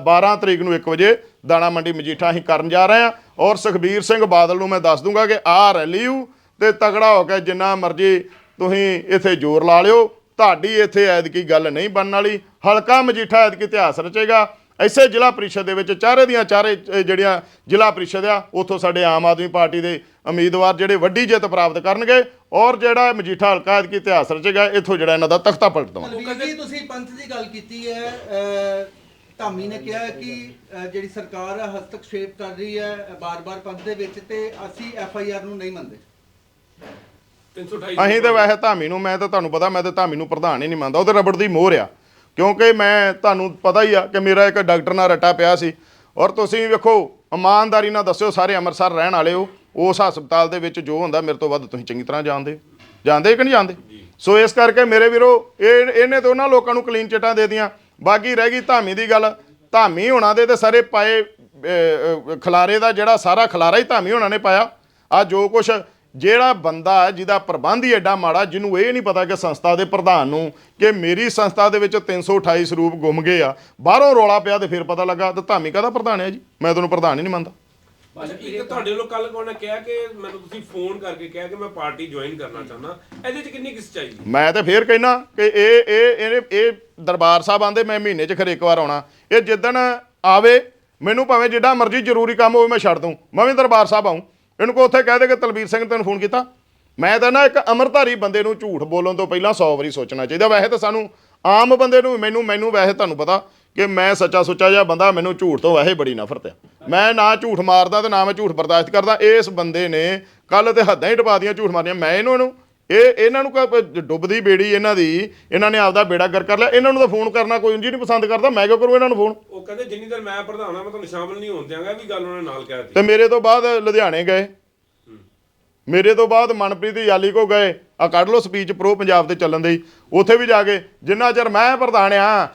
12 ਤਰੀਕ ਨੂੰ 1 ਵਜੇ ਦਾਣਾ ਮੰਡੀ ਮਜੀਠਾ ਅਸੀਂ ਕਰਨ ਜਾ ਰਹੇ ਹਾਂ। ਔਰ ਸੁਖਬੀਰ ਸਿੰਘ ਬਾਦਲ ਨੂੰ ਮੈਂ ਦੱਸ ਦੂੰਗਾ ਕਿ ਆਹ ਰੈਲੀ ਹੂ ਤੇ ਤਗੜਾ ਹੋ ਕੇ ਜਿੰਨਾ ਮਰਜ਼ੀ ਤੁਸੀਂ ਇੱਥੇ ਜ਼ੋਰ ਲਾ ਲਿਓ। ਤੁਹਾਡੀ ਇੱਥੇ ਐਤਕੀ ਗੱਲ ਨਹੀਂ ਬਣਨ ਵਾਲੀ। ਹਲਕਾ ਮਜੀਠਾ ਐਤਕੀ ਇਤਿਹਾਸ ਰਚੇਗਾ। ਐਸੇ ਜ਼ਿਲ੍ਹਾ ਪ੍ਰੀਸ਼ਦ ਦੇ ਵਿੱਚ ਚਾਰੇ ਦੀਆਂ ਚਾਰੇ ਜਿਹੜੀਆਂ ਜ਼ਿਲ੍ਹਾ ਪ੍ਰੀਸ਼ਦ ਆ ਉੱਥੋਂ ਸਾਡੇ ਆਮ ਆਦਮੀ ਪਾਰਟੀ ਦੇ ਉਮੀਦਵਾਰ ਜਿਹੜੇ ਵੱਡੀ ਜਿੱਤ ਪ੍ਰਾਪਤ ਕਰਨਗੇ ਔਰ ਜਿਹੜਾ ਮਜੀਠਾ ਹਲਕਾ ਐਤਕੀ ਇਤਿਹਾਸ ਰਚੇਗਾ ਇੱਥੋਂ ਜਿਹੜਾ ਇਹਨਾਂ ਦਾ ਤਖਤਾ ਪਲਟ ਦਵਾਂਗੇ। ਜੀ ਤੁਸੀਂ ਪੰਥ ਦੀ ਗੱਲ ਕੀਤੀ ਹੈ ਧਾਮੀ ਨੇ ਕਿਹਾ ਕਿ ਜਿਹੜੀ ਸਰਕਾਰ ਹੈ ਹਸਤਕਸ਼ੇਪ ਕਰ ਰਹੀ ਹੈ ਬਾਰ-ਬਾਰ ਪੰਥ ਦੇ ਵਿੱਚ ਤੇ ਅਸੀਂ ਐਫ ਆਈ ਆਰ ਨੂੰ ਨਹੀਂ ਮੰਨਦੇ। 328 ਅਸੀਂ ਤਾਂ ਵੈਸੇ ਧਾਮੀ ਨੂੰ ਮੈਂ ਤਾਂ ਤੁਹਾਨੂੰ ਪਤਾ ਮੈਂ ਤਾਂ ਧਾਮੀ ਨੂੰ ਪ੍ਰਧਾਨ ਹੀ ਨਹੀਂ ਮੰਨਦਾ ਉਹ ਤੇ ਰਬੜ ਦੀ ਮੋਹਰ ਆ। ਕਿਉਂਕਿ ਮੈਂ ਤੁਹਾਨੂੰ ਪਤਾ ਹੀ ਆ ਕਿ ਮੇਰਾ ਇੱਕ ਡਾਕਟਰ ਨਾਲ ਰੱਟਾ ਪਿਆ ਸੀ। ਔਰ ਤੁਸੀਂ ਵੇਖੋ ਇਮਾਨਦਾਰੀ ਨਾਲ ਦੱਸਿਓ ਸਾਰੇ ਅੰਮ੍ਰਿਤਸਰ ਰਹਿਣ ਵਾਲੇ ਹੋ। ਉਸ ਹਸਪਤਾਲ ਦੇ ਵਿੱਚ ਜੋ ਹੁੰਦਾ ਮੇਰੇ ਤੋਂ ਵੱਧ ਤੁਸੀਂ ਚੰਗੀ ਤਰ੍ਹਾਂ ਜਾਣਦੇ। ਜਾਣਦੇ ਕਿ ਨਹੀਂ ਜਾਣਦੇ? ਸੋ ਇਸ ਕਰਕੇ ਮੇਰੇ ਵੀਰੋ ਇਹ ਇਹਨੇ ਤਾਂ ਉਹਨਾਂ ਲੋਕਾਂ ਨੂੰ ਕਲੀਨ ਚਿੱਟਾਂ ਦੇ ਦੀਆਂ ਬਾਕੀ ਰਹਿ ਗਈ ਧਾਮੀ ਦੀ ਗੱਲ। ਧਾਮੀ ਹੋਣਾ ਦੇ ਤੇ ਸਾਰੇ ਪਾਏ ਖਲਾਰੇ ਦਾ ਜਿਹੜਾ ਸਾਰਾ ਖਲਾਰਾ ਹੀ ਧਾਮੀ ਹੋਣਾ ਨੇ ਪਾਇਆ। ਆ ਜੋ ਕੁਛ ਜਿਹੜਾ ਬੰਦਾ ਜਿਹਦਾ ਪ੍ਰਬੰਧ ਹੀ ਐਡਾ ਮਾੜਾ ਜਿਹਨੂੰ ਇਹ ਨਹੀਂ ਪਤਾ ਕਿ ਸੰਸਥਾ ਦੇ ਪ੍ਰਧਾਨ ਨੂੰ ਕਿ ਮੇਰੀ ਸੰਸਥਾ ਦੇ ਵਿੱਚ 328 ਸਰੂਪ ਗੁੰਮ ਗਏ ਆ ਬਾਹਰੋਂ ਰੌਲਾ ਪਿਆ ਤੇ ਫਿਰ ਪਤਾ ਲੱਗਾ ਤੇ ਧਾਮੀ ਕਾਹਦਾ ਪ੍ਰਧਾਨ ਹੈ ਜੀ? ਮੈਂ ਤੁਹਾਨੂੰ ਪ੍ਰਧਾਨ ਹੀ ਨਹੀਂ ਮੰਨਦਾ। ਇੱਕ ਤੁਹਾਡੇ ਵੱਲੋਂ ਕੱਲ ਕੋਣ ਨੇ ਕਿਹਾ ਕਿ ਮੈਨੂੰ ਤੁਸੀਂ ਫੋਨ ਕਰਕੇ ਕਿਹਾ ਕਿ ਮੈਂ ਪਾਰਟੀ ਜੁਆਇਨ ਕਰਨਾ ਚਾਹੁੰਦਾ ਇਹਦੇ ਚ ਕਿੰਨੀ ਕਿਸ ਚਾਹੀਦੀ ਮੈਂ ਤੇ ਫੇਰ ਕਹਿਣਾ ਕਿ ਇਹ ਇਹ ਇਹ ਇਹ ਦਰਬਾਰ ਸਾਹਿਬ ਆਂਦੇ ਮੈਂ ਮਹੀਨੇ 'ਚ ਖਰੇ ਇੱਕ ਵਾਰ ਆਉਣਾ। ਇਹ ਜਿੱਦਣ ਆਵੇ ਮੈਨੂੰ ਭਾਵੇਂ ਜਿੱਡਾ ਮਰਜ਼ੀ ਜ਼ਰੂਰੀ ਕੰਮ ਹੋਵੇ ਮੈਂ ਛੱਡ ਦੂੰ। ਮੈਂ ਵੀ ਦਰਬਾਰ ਸਾਹਿਬ ਆਉਂ ਇਹਨੂੰ ਕੋ ਉੱਥੇ ਕਹਿ ਦੇ ਕਿ ਤਲਬੀਰ ਸਿੰਘ ਤੈਨੂੰ ਫੋਨ ਕੀਤਾ? ਮੈਂ ਤਾਂ ਨਾ ਇੱਕ ਅਮਰਧਾਰੀ ਬੰਦੇ ਨੂੰ ਝੂਠ ਬੋਲਣ ਤੋਂ ਪਹਿਲਾਂ 100 ਵਾਰੀ ਸੋਚਣਾ ਚਾਹੀਦਾ। ਵੈਸੇ ਤਾਂ ਸਾਨੂੰ ਆਮ ਬੰਦੇ ਨੂੰ ਮੈਨੂੰ ਮੈਨੂੰ ਵੈਸੇ ਤੁਹਾਨੂੰ ਪਤਾ ਕਿ ਮੈਂ ਸੱਚਾ ਸੁੱਚਾ ਜਿਹਾ ਬੰਦਾ, ਮੈਨੂੰ ਝੂਠ ਤੋਂ ਵੈਸੇ ਬੜੀ ਨਫ਼ਰਤ ਆ। ਮੈਂ ਨਾ ਝੂਠ ਮਾਰਦਾ ਤੇ ਨਾ ਮੈਂ ਝੂਠ ਬਰਦਾਸ਼ਤ ਕਰਦਾ। ਇਸ ਬੰਦੇ ਨੇ ਕੱਲ ਤੇ ਹੱਦਾਂ ਹੀ ਟਪਾ ਦੀਆਂ ਝੂਠ ਮਾਰੀਆਂ। ਮੈਂ ਇਹਨੂੰ ਇਹਨੂੰ ਇਹ ਇਹਨਾਂ ਨੂੰ ਡੁੱਬਦੀ ਬੇੜੀ ਇਹਨਾਂ ਦੀ ਇਹਨਾਂ ਨੇ ਆਪਦਾ ਬੇੜਾ ਗਰ ਕਰ ਲਿਆ ਇਹਨਾਂ ਨੂੰ ਤਾਂ ਫੋਨ ਕਰਨਾ ਕੋਈ ਉਂਝ ਨਹੀਂ ਪਸੰਦ ਕਰਦਾ ਮੈਂ ਕਿਉਂ ਕਰੂੰ ਇਹਨਾਂ ਨੂੰ ਫੋਨ? ਉਹ ਕਹਿੰਦੇ ਜਿੰਨੀ ਦੇਰ ਮੈਂ ਪ੍ਰਧਾਨ ਆ ਮੈਂ ਤੁਹਾਨੂੰ ਸ਼ਾਮਲ ਨਹੀਂ ਹੋਣ ਦਿਆਂਗਾ ਵੀ ਗੱਲ ਉਹਨਾਂ ਨੇ ਨਾਲ ਕਹਿ ਦਿੱਤੀ। ਤੇ ਮੇਰੇ ਤੋਂ ਬਾਅਦ ਲੁਧਿਆਣੇ ਗਏ। ਮੇਰੇ ਤੋਂ ਬਾਅਦ ਮਨਪ੍ਰੀਤ ਯਾਲੀ ਕੋ ਗਏ ਆ ਕੱਢ ਲਓ ਸਪੀਚ ਪ੍ਰੋ ਪੰਜਾਬ ਤੇ ਚੱਲਣ ਦੀ। ਉੱਥੇ ਵੀ ਜਾ ਕੇ ਜਿੰਨਾ ਚਿਰ ਮੈਂ ਪ੍ਰਧਾਨ ਆ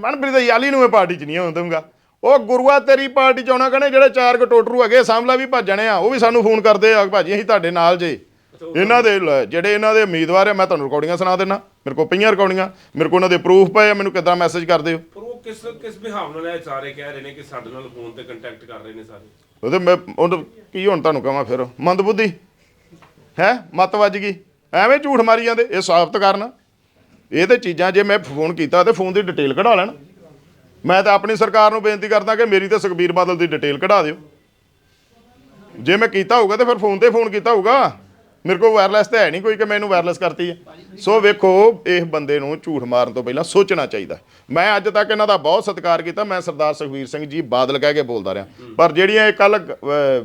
ਮਨਪ੍ਰੀਤ ਯਾਲੀ ਨੂੰ ਮੈਂ ਪਾਰਟੀ 'ਚ ਨਹੀਂ ਆਉਣ ਦਊਂਗਾ। ਉਹ ਗੁਰੂਆ ਤੇਰੀ ਪਾਰਟੀ 'ਚ ਆਉਣਾ ਕਹਿੰਦੇ ਜਿਹੜੇ ਚਾਰ ਕਟੋਟਰੂ ਹੈਗੇ ਸਾਹਮਲਾ ਵੀ ਭੱਜਣੇ ਆ ਉਹ ਵੀ ਸਾਨੂੰ ਫੋਨ ਕਰਦੇ ਆ ਭਾਜੀ ਅਸੀਂ ਤੁਹਾਡੇ ਨਾਲ ਜੇ। ਇਹਨਾਂ ਦੇ ਲੈ, ਜਿਹੜੇ ਇਹਨਾਂ ਦੇ ਉਮੀਦਵਾਰ ਆ ਮੈਂ ਤੁਹਾਨੂੰ ਰਿਕਾਰਡਿੰਗਾਂ ਸੁਣਾ ਦਿੰਦਾ ਮੇਰੇ ਕੋਲ ਪਈਆਂ ਰਿਕਾਰਡਿੰਗਾਂ ਮੇਰੇ ਕੋਲ ਉਹਨਾਂ ਦੇ ਪ੍ਰੂਫ ਪਏ ਆ। ਮੈਨੂੰ ਕਿੱਦਾਂ ਮੈਸੇਜ ਕਰਦੇ ਹੋ ਪਰ ਉਹ ਕਿਸ ਕਿਸ ਬਿਹਾਵ ਨਾਲ ਇਹ ਸਾਰੇ ਕਹਿ ਰਹੇ ਨੇ ਕਿ ਸਾਡੇ ਨਾਲ ਫੋਨ ਤੇ ਕੰਟੈਕਟ ਕਰ ਰਹੇ ਨੇ ਸਾਰੇ? ਉਹਦੇ ਮੈਂ ਉਹ ਕੀ ਹੁਣ ਤੁਹਾਨੂੰ ਕਹਾਂ ਫਿਰ? ਮੰਦਬੁੱਧੀ? ਹੈ? ਮਤ ਵੱਜ ਗਈ। ਐਵੇਂ ਝੂਠ ਮਾਰੀ ਜਾਂਦੇ। ਇਹ ਸਾਬਤ ਕਰਨ। ਇਹ ਤੇ ਚੀਜ਼ਾਂ ਜੇ ਮੈਂ ਫੋਨ ਕੀਤਾ ਤੇ ਫੋਨ ਦੀ ਡਿਟੇਲ ਕਢਾ ਲੈਣ। ਮੈਂ ਤਾਂ ਆਪਣੀ ਸਰਕਾਰ ਨੂੰ ਬੇਨਤੀ ਕਰਦਾ ਕਿ ਮੇਰੀ ਤੇ ਸੁਖਬੀਰ ਬਾਦਲ ਦੀ ਡਿਟੇਲ ਕਢਾ ਦਿਓ। ਜੇ ਮੈਂ ਕੀਤਾ ਹੋਊਗਾ ਤੇ ਫਿਰ ਫੋਨ ਤੇ ਫੋਨ ਕੀਤਾ ਹੋਊਗਾ। ਮੇਰੇ ਕੋਲ ਵਾਇਰਲੈਸ ਤਾਂ ਹੈ ਨਹੀਂ ਕੋਈ ਕਿ ਮੈਂ ਇਹਨੂੰ ਵਾਇਰਲੈਸ ਕਰਤੀ ਹੈ। ਸੋ ਵੇਖੋ ਇਹ ਬੰਦੇ ਨੂੰ ਝੂਠ ਮਾਰਨ ਤੋਂ ਪਹਿਲਾਂ ਸੋਚਣਾ ਚਾਹੀਦਾ। ਮੈਂ ਅੱਜ ਤੱਕ ਇਹਨਾਂ ਦਾ ਬਹੁਤ ਸਤਿਕਾਰ ਕੀਤਾ। ਮੈਂ ਸਰਦਾਰ ਸੁਖਬੀਰ ਸਿੰਘ ਜੀ ਬਾਦਲ ਕਹਿ ਕੇ ਬੋਲਦਾ ਰਿਹਾ। ਪਰ ਜਿਹੜੀਆਂ ਇਹ ਕੱਲ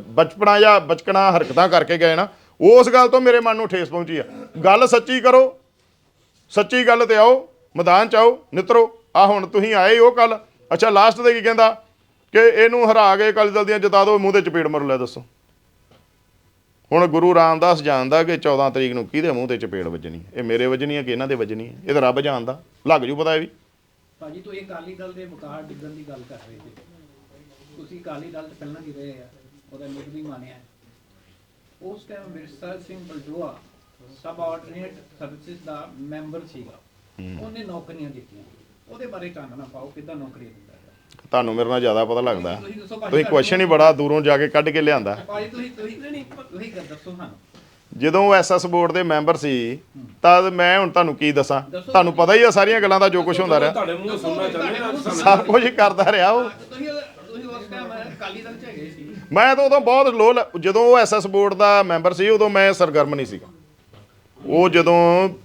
ਬਚਪਨਾ ਜਾਂ ਬਚਕਣਾ ਹਰਕਤਾਂ ਕਰਕੇ ਗਏ ਨਾ, ਉਸ ਗੱਲ ਤੋਂ ਮੇਰੇ ਮਨ ਨੂੰ ਠੇਸ ਪਹੁੰਚੀ ਆ। ਗੱਲ ਸੱਚੀ ਕਰੋ, ਸੱਚੀ ਗੱਲ ਤੇ ਆਓ, ਮੈਦਾਨ ਚ ਆਓ, ਨਿਤਰੋ। ਆ ਹੁਣ ਤੁਸੀਂ ਆਏ ਹੋ ਕੱਲ ਅੱਛਾ ਲਾਸਟ ਤੇ ਕੀ ਕਹਿੰਦਾ? ਕਿ ਇਹਨੂੰ ਹਰਾ ਕੇ ਅਕਾਲੀ ਦਲ ਦੀਆਂ ਜਿਤਾ ਦਿਓ ਮੂੰਹ ਤੇ ਚਪੇੜ ਮਾਰੋ, ਲੈ ਦੱਸੋ। ਹੁਣ ਗੁਰੂ ਰਾਮਦਾਸ ਜਾਣਦਾ ਕਿ 14 ਤਰੀਕ ਨੂੰ ਕਿਹਦੇ ਮੂੰਹ ਤੇ ਚਪੇੜ ਵੱਜਣੀ। ਇਹ ਮੇਰੇ ਵੱਜਣੀ ਹੈ ਕਿ ਇਹਨਾਂ ਦੇ ਵੱਜਣੀ ਹੈ? ਇਹ ਤਾਂ ਰੱਬ ਜਾਣਦਾ। ਲੱਗ ਜੂ ਪਤਾ ਇਹ ਵੀ। ਭਾਜੀ ਤੁਸੀਂ ਅਕਾਲੀ ਦਲ ਦੇ ਮੁਕਾਰ ਡਿੱਗਣ ਦੀ ਗੱਲ ਕਰ ਰਹੇ ਸੀ ਤੁਸੀਂ ਅਕਾਲੀ ਦਲ ਤੋਂ ਪਹਿਲਾਂ ਹੀ ਰਹੇ ਆ ਉਹਦਾ ਨਿਕ ਵੀ ਮਾਨਿਆ। ਉਸ time Virsa Singh Valtoha subordinate services ਦਾ ਮੈਂਬਰ ਸੀਗਾ। ਉਹਨੇ ਨੌਕਰੀਆਂ ਦਿੱਤੀਆਂ। ਉਹਦੇ ਬਾਰੇ ਚਾਨਣਾ ਪਾਓ ਕਿੱਦਾਂ ਨੌਕਰੀ ਦਿੰਦਾ। ਤੁਹਾਨੂੰ ਮੇਰੇ ਨਾਲ ਜ਼ਿਆਦਾ ਪਤਾ ਲੱਗਦਾ। ਤੁਸੀਂ ਕੁਐਸਚਨ ਹੀ ਬੜਾ ਦੂਰੋਂ ਜਾ ਕੇ ਕੱਢ ਕੇ ਲਿਆਂਦਾ। ਭਾਜੀ ਤੁਸੀਂ ਤੁਸੀਂ ਨਹੀਂ ਤੁਸੀਂ ਗੱਲ ਦੱਸੋ ਸਾਨੂੰ। ਜਦੋਂ ਐਸਐਸ ਬੋਰਡ ਦੇ ਮੈਂਬਰ ਸੀ ਤਦ ਮੈਂ ਹੁਣ ਤੁਹਾਨੂੰ ਕੀ ਦੱਸਾਂ? ਤੁਹਾਨੂੰ ਪਤਾ ਹੀ ਆ ਸਾਰੀਆਂ ਗੱਲਾਂ ਦਾ ਜੋ ਕੁਝ ਹੁੰਦਾ ਰਿਹਾ। ਤੁਹਾਡੇ ਮੂੰਹ ਸੁਣਨਾ ਚਾਹੁੰਦੇ ਨਾ ਸਾਨੂੰ ਸਭ ਕੁਝ ਕਰਦਾ ਰਿਹਾ ਉਹ। ਤੁਸੀਂ ਤੁਸੀਂ ਉਸ ਟਾਈਮ ਅਕਾਲੀ ਦਲ ਚ ਹੈਗੇ ਸੀ। ਮੈਂ ਤਾਂ ਉਦੋਂ ਬਹੁਤ ਲੋ ਜਦੋਂ ਉਹ ਐਸਐਸ ਬੋਰਡ ਦਾ ਮੈਂਬਰ ਸੀ ਉਦੋਂ ਮੈਂ ਸਰਗਰਮ ਨਹੀਂ ਸੀਗਾ। ਉਹ ਜਦੋਂ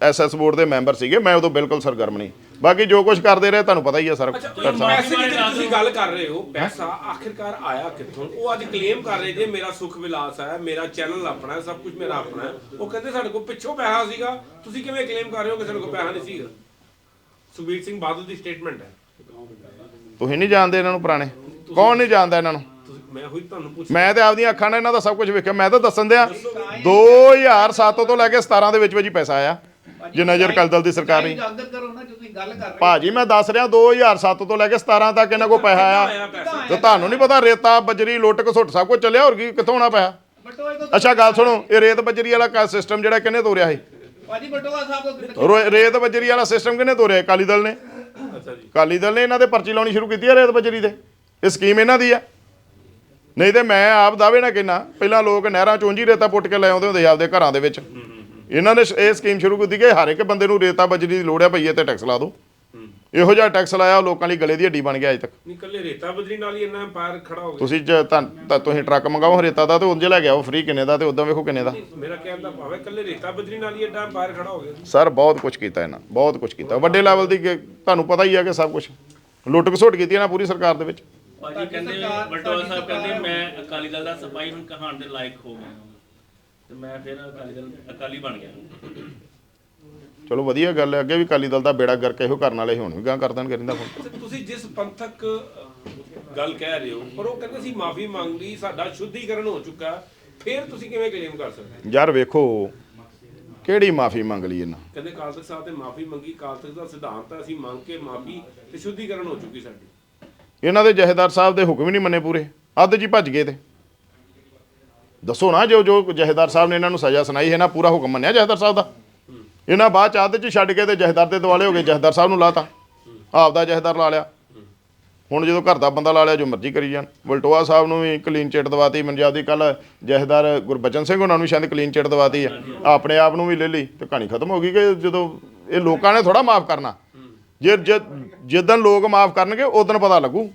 ਐਸਐਸ ਬੋਰਡ ਦੇ ਮੈਂਬਰ ਸੀਗੇ ਮੈਂ ਉਦੋਂ ਬਿਲਕੁਲ ਸਰਗਰਮ ਨਹੀਂ। ਬਾਕੀ ਜੋ ਕੁਝ ਕਰਦੇ ਰਹੇ ਤੁਹਾਨੂੰ ਪਤਾ ਹੀ ਆ ਸਾਰਾ ਅੱਛਾ ਕੁਛ। ਉਹ ਪੈਸੇ ਦੀ ਜਿਹੜੀ ਤੁਸੀਂ ਗੱਲ ਕਰ ਰਹੇ ਹੋ ਪੈਸਾ ਆਖਿਰਕਾਰ ਆਇਆ ਕਿੱਥੋਂ? ਉਹ ਅੱਜ ਕਲੇਮ ਕਰ ਰਹੇ ਜੇ ਮੇਰਾ ਸੁਖ ਵਿਲਾਸ ਹੈ ਮੇਰਾ ਚੈਨਲ ਆਪਣਾ ਹੈ ਸਭ ਕੁਝ ਮੇਰਾ ਆਪਣਾ ਹੈ। ਉਹ ਕਹਿੰਦੇ ਸਾਡੇ ਕੋਲ ਪਿੱਛੋਂ ਪੈਸਾ ਸੀਗਾ। ਤੁਸੀਂ ਕਿਵੇਂ ਕਲੇਮ ਕਰ ਰਹੇ ਹੋ ਕਿ ਸਾਡੇ ਕੋਲ ਪੈਸਾ ਨਹੀਂ ਸੀਗਾ? ਸੁਖਬੀਰ ਸਿੰਘ ਬਾਦਲ ਦੀ ਸਟੇਟਮੈਂਟ ਹੈ। ਤੁਸੀਂ ਨਹੀਂ ਜਾਣਦੇ ਇਹਨਾਂ ਨੂੰ ਪੁਰਾਣੇ। ਕੌਣ ਨਹੀਂ ਜਾਣਦਾ ਇਹਨਾਂ ਨੂੰ? ਮੈਂ ਹੋਈ ਤੁਹਾਨੂੰ ਪੁੱਛ ਮੈਂ ਤੇ ਆਪਦੀਆਂ ਅੱਖਾਂ ਨਾਲ ਇਹਨਾਂ ਦਾ ਸਭ ਕੁਝ ਵੇਖਿਆ। ਮੈਂ ਤਾਂ ਦੱਸਣ ਦਿਆਂ 2007 ਤੋਂ ਲੈ ਕੇ 17 ਦੇ ਵਿੱਚ ਵਿੱਚ ਹੀ ਪੈਸਾ ਆਇਆ। ਜਿੰਨਾ ਚਿਰ ਅਕਾਲੀ ਦਲ ਦੀ ਸਰਕਾਰ ਰਹੀ ਉਜਾਗਰ ਕਰੋ ਨਾ ਜੋ ਤੁਸੀਂ ਗੱਲ ਕਰ ਰਹੇ ਭਾਜੀ ਮੈਂ ਦੱਸ ਰਿਹਾ 2007 ਤੋਂ ਲੈ ਕੇ 17 ਤੱਕ ਇਹਨਾਂ ਕੋਲ ਪੈਸਾ ਆਇਆ। ਤੇ ਤੁਹਾਨੂੰ ਨਹੀਂ ਪਤਾ ਰੇਤਾ ਬਜਰੀ ਲੁੱਟ ਘਸੁੱਟ ਸਭ ਕੁਝ ਚੱਲਿਆ ਹੋਰ ਕੀ ਕਿੱਥੋਂ ਆਉਣਾ ਪਿਆ ਅੱਛਾ ਗੱਲ ਸੁਣੋ ਇਹ ਰੇਤ ਬਜਰੀ ਵਾਲਾ ਸਿਸਟਮ ਜਿਹੜਾ ਕਿਹਨੇ ਤੋਰਿਆ ਸੀ? ਭਾਜੀ ਬਟੋਆ ਸਾਹਿਬ ਕੋ ਰੇਤ ਬਜਰੀ ਵਾਲਾ ਸਿਸਟਮ ਕਿਹਨੇ ਤੋਰਿਆ? ਅਕਾਲੀ ਦਲ ਨੇ। ਅੱਛਾ ਜੀ। ਅਕਾਲੀ ਦਲ ਨੇ ਇਹਨਾਂ ਦੇ ਪਰਚੀ ਲਾਉਣੀ ਸ਼ੁਰੂ ਕੀਤੀ ਹੈ ਰੇਤ ਬਜਰੀ ਦੇ ਇਹ ਸਕੀਮ ਇਹਨਾਂ ਦੀ ਆ। ਨਹੀਂ ਤੇ ਮੈਂ ਆਪ ਦਾਅਵੇ ਨਾ ਕਹਿਣਾ ਪਹਿਲਾਂ ਲੋਕ ਨਹਿਰਾਂ ਚੋਂ ਹੀ ਰੇਤਾ ਪੁੱਟ ਕੇ ਲੈ ਆਉਂਦੇ ਹੁੰਦੇ ਸੀ ਆਪਦੇ ਘਰਾਂ ਦੇ ਵਿੱਚ। ਇਹਨਾਂ ਨੇ ਇਹ ਸਕੀਮ ਸ਼ੁਰੂ ਕੀਤੀ ਕਿ ਹਰ ਇੱਕ ਬੰਦੇ ਨੂੰ ਰੇਤਾ ਬਜਰੀ ਦੀ ਲੋੜ ਹੈ ਭਈਏ ਤੇ ਟੈਕਸ ਲਾ ਦਿਓ ਇਹੋ ਜਿਹਾ ਟੈਕਸ ਲਾਇਆ ਉਹ ਲੋਕਾਂ ਲਈ ਗਲੇ ਦੀ ਹੱਡੀ ਬਣ ਗਿਆ ਅਜੇ ਤੱਕ। ਨਹੀਂ ਕੱਲੇ ਰੇਤਾ ਬਜਰੀ ਨਾਲ ਹੀ ਇੰਨਾ ਐਮਪਾਇਰ ਖੜਾ ਹੋ ਗਿਆ। ਤੁਸੀਂ ਜੇ ਤਾਂ ਤਾਂ ਤੁਸੀਂ ਟਰੱਕ ਮੰਗਾਓ ਰੇਤਾ ਦਾ ਤੇ ਉਂਝ ਲੈ ਕੇ ਆਓ ਫ੍ਰੀ ਕਿੰਨੇ ਦਾ ਤੇ ਉਦਾਂ ਵੇਖੋ ਕਿੰਨੇ ਦਾ। ਮੇਰਾ ਕਹਿਣ ਦਾ ਭਾਵ ਹੈ ਕੱਲੇ ਰੇਤਾ ਬਜਰੀ ਨਾਲ ਹੀ ਐਡਾ ਐਮਪਾਇਰ ਖੜਾ ਹੋ ਗਿਆ। ਸਰ ਬਹੁਤ ਕੁਝ ਕੀਤਾ ਇਹਨਾਂ ਬਹੁਤ ਕੁਝ ਕੀਤਾ। ਵੱਡੇ ਲੈਵਲ ਦੀ ਤੁਹਾਨੂੰ ਪਤਾ ਹੀ ਆ ਕਿ ਸਭ ਕੁਝ ਲੁੱਟ ਘਸੁੱਟ ਕੀਤੀ ਇਹਨਾਂ ਪੂਰੀ ਸਰਕਾਰ ਦੇ ਵਿੱਚ। ਭਾਜੀ ਕਹਿੰਦੇ ਬਲਟੋਆ ਸਾਹਿਬ ਕਹਿੰਦੇ ਮੈਂ ਅਕਾਲੀ ਦਲ ਦਾ ਸਿਪਾਹੀ ਹੁਣ ਕਹਾਣ ਦੇ ਲਾਇਕ ਹੋ ਗਿਆ। ਤੇ ਮੈਂ ਫਿਰ ਅਕਾਲੀ ਦਲ ਅਕਾਲੀ ਬਣ ਗਿਆ। ਚਲੋ ਵਧੀਆ ਗੱਲ ਹੈ ਅੱਗੇ ਵੀ ਅਕਾਲੀ ਦਲ ਦਾ ਬੇੜਾ ਗਰਕ ਇਹੋ ਕਰਨ ਵਾਲੇ ਹੁਣ ਵੀ ਗਾਂ ਕਰ ਦੇਣ ਕਰਿੰਦਾ ਫੋਨ ਅੱਛਾ, ਤੁਸੀਂ ਜਿਸ ਪੰਥਕ ਅਹ, ਗੱਲ ਕਹਿ ਰਹੇ ਹੋ ਪਰ ਉਹ ਕਹਿੰਦੇ ਸੀ ਮਾਫੀ ਮੰਗ ਲਈ ਸਾਡਾ ਸ਼ੁੱਧੀਕਰਨ ਹੋ ਚੁੱਕਾ ਫਿਰ ਤੁਸੀਂ ਕਿਵੇਂ ਕਲੇਮ ਕਰ ਸਕਦੇ ਯਾਰ ਵੇਖੋ ਕਿਹੜੀ ਮਾਫੀ ਮੰਗ ਲਈ ਇਹਨਾਂ? ਕਹਿੰਦੇ ਕਾਲ ਤਖਤ ਸਾਹਿਬ ਤੇ ਮਾਫੀ ਮੰਗੀ ਕਾਲ ਤਖਤ ਦਾ ਸਿਧਾਂਤ ਹੈ ਅਸੀਂ ਮੰਗ ਕੇ ਮਾਫੀ ਤੇ ਸ਼ੁੱਧੀਕਰਨ ਹੋ ਚੁੱਕੀ ਸਾਡੀ। ਇਹਨਾਂ ਦੇ ਜਹੇਦਾਰ ਸਾਹਿਬ ਦੇ ਹੁਕਮ ਹੀ ਨਹੀਂ ਮੰਨੇ ਪੂਰੇ ਅੱਧ ਜੀ ਭੱਜ ਗਏ ਤੇ। ਦੱਸੋ ਨਾ ਜੋ ਜੋ ਜਹੇਦਾਰ ਸਾਹਿਬ ਨੇ ਇਹਨਾਂ ਨੂੰ ਸਜ਼ਾ ਸੁਣਾਈ ਹੈ ਨਾ, ਪੂਰਾ ਹੁਕਮ ਮੰਨਿਆ ਜਹੇਦਾਰ ਸਾਹਿਬ ਦਾ? ਇਹਨਾਂ ਬਾਅਦ ਚ ਅੱਧ ਚ ਛੱਡ ਕੇ ਤੇ ਜਹੇਦਾਰ ਦੇ ਦਿਵਾਲੇ ਹੋ ਗਏ, ਜਹੇਦਾਰ ਸਾਹਿਬ ਨੂੰ ਲਾਤਾ। ਆਪ ਦਾ ਜਹੇਦਾਰ ਲਾ ਲਿਆ। ਹੁਣ ਜਦੋਂ ਘਰ ਦਾ ਬੰਦਾ ਲਾ ਲਿਆ, ਜੋ ਮਰਜ਼ੀ ਕਰੀ ਜਾਣ। ਵਲਟੋਆ ਸਾਹਿਬ ਨੂੰ ਵੀ ਕਲੀਨ ਚਿੱਟ ਦਵਾਤੀ ਪੰਜਾਬ ਦੀ ਕੱਲ ਜਹੇਦਾਰ ਗੁਰਬਚਨ ਸਿੰਘ ਉਹਨਾਂ ਨੂੰ ਸ਼ਾਇਦ ਕਲੀਨ ਚਿੱਟ ਦਵਾਤੀ ਆ ਆਪਣੇ ਆਪ ਨੂੰ ਵੀ ਲੈ ਲਈ ਤੇ ਕਹਾਣੀ ਖਤਮ ਹੋ ਗਈ ਕਿ ਜਦੋਂ ਇਹ ਲੋਕਾਂ ਨੇ ਥੋੜਾ ਮਾਫ ਕਰਨਾ। ਜੇ ਜੇ- ਜਿੱਦਣ ਲੋਕ ਮਾਫ ਕਰਨਗੇ, ਉਦੋਂ ਪਤਾ ਲੱਗੂ।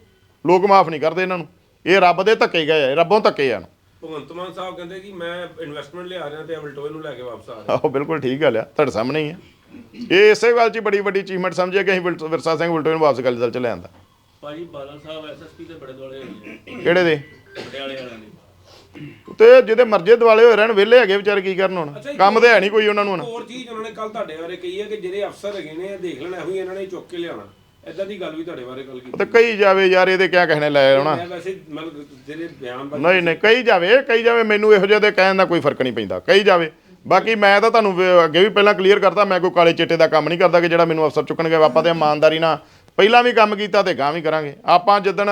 ਲੋਕ ਮਾਫ ਨਹੀਂ ਕਰਦੇ ਇਹਨਾਂ ਨੂੰ। ਇਹ ਰੱਬ ਦੇ ਧੱਕੇ ਗਏ ਰੱਬੋਂ ਧੱਕੇ ਆ ਭਗਵੰਤ ਮਾਨ ਸਾਹਿਬ ਕਹਿੰਦੇ ਕਿ ਮੈਂ ਇਨਵੈਸਟਮੈਂਟ ਲਿਆ ਰਿਹਾ ਤੇ ਅਵਲਟੋਏ ਨੂੰ ਲੈ ਕੇ ਵਾਪਸ ਆ ਰਿਹਾ। ਆਹੋ ਬਿਲਕੁਲ ਠੀਕ ਗੱਲ ਆ ਤੁਹਾਡੇ ਸਾਹਮਣੇ ਹੀ ਆ। ਇਹ ਇਸੇ ਗੱਲ 'ਚ ਹੀ ਬੜੀ ਵੱਡੀ ਅਚੀਵਮੈਂਟ ਸਮਝਿਆ ਕਿ ਅਸੀਂ ਵਿਰਸ- ਵਿਰਸਾ ਸਿੰਘ ਵਲਟੋਏ ਨੂੰ ਵਾਪਸ ਅਕਾਲੀ ਦਲ ਚ ਲੈ ਆਂਦਾ। ਭਾਜੀ ਬਾਦਲ ਸਾਹਿਬ ਐਸਐਸਪੀ ਤੇ ਬੜੇ ਦੋਲੇ ਹੋਏ ਨੇ ਕਿਹੜੇ ਦੇ? ਪਟਿਆਲੇ ਵਾਲਿਆਂ ਦੇ। ਤੇ ਜਿਹਦੇ ਮਰਜ਼ੇ ਦਿਵਾਲੇ ਹੋਏ ਰਹਿਣ ਵਿਹਲੇ ਹੈਗੇ ਵਿਚਾਰੇ ਕੀ ਕਰਨ ਹੁਣ? ਜੀ, ਕੰਮ ਤੇ ਹੈ ਨਹੀਂ ਕੋਈ ਉਹਨਾਂ ਨੂੰ ਹੁਣ। ਹੋਰ ਚੀਜ਼ ਉਹਨਾਂ ਨੇ ਕੱਲ ਤੁਹਾਡੇ ਬਾਰੇ ਕਹੀ ਹੈ ਕਿ ਜਿਹੜੇ ਅਫਸਰ ਹੈਗੇ ਨੇ ਇਹ ਦੇਖ ਲੈਣਾ ਇਹੋ ਹੀ ਇਹਨਾਂ ਨੇ ਚੁੱਕ ਕੇ ਲਿਆਉਣਾ। ਐਦਾਂ ਦੀ ਗੱਲ ਵੀ ਤੁਹਾਡੇ ਬਾਰੇ ਕੱਲ ਕੀਤੀ ਤੇ ਕਈ ਜਾਵੇ ਯਾਰ ਇਹਦੇ ਕਿਆ ਕਹਿਣੇ ਲੈ ਆਉਣਾ? ਮੈਂ ਵੈਸੇ ਮਤਲਬ ਜਿਹੜੇ ਬਿਆਨ ਬਾਰੇ ਨਹੀਂ ਨਹੀਂ ਕਈ ਜਾਵੇ ਕਈ ਜਾਵੇ ਮੈਨੂੰ ਇਹੋ ਜਿਹੇ ਦੇ ਕਹਿਣ ਦਾ ਕੋਈ ਫ਼ਰਕ ਨਹੀਂ ਪੈਂਦਾ ਕਈ ਜਾਵੇ। ਬਾਕੀ ਮੈਂ ਤਾਂ ਤੁਹਾਨੂੰ ਵ- ਅੱਗੇ ਵੀ ਪਹਿਲਾਂ ਕਲੀਅਰ ਕਰਤਾ ਮੈਂ ਕੋਈ ਕਾਲੇ ਚਿੱਟੇ ਦਾ ਕੰਮ ਨਹੀਂ ਕਰਦਾ ਕਿ ਜਿਹੜਾ ਮੈਨੂੰ ਅਫਸਰ ਚੁੱਕਣਗੇ ਆਪਾਂ ਤੇ ਇਮਾਨਦਾਰੀ ਨਾਲ ਪਹਿਲਾਂ ਵੀ ਕੰਮ ਕੀਤਾ ਤੇ ਗਾਂ ਵੀ ਕਰਾਂਗੇ। ਆਪਾਂ ਜਿੱਦਣ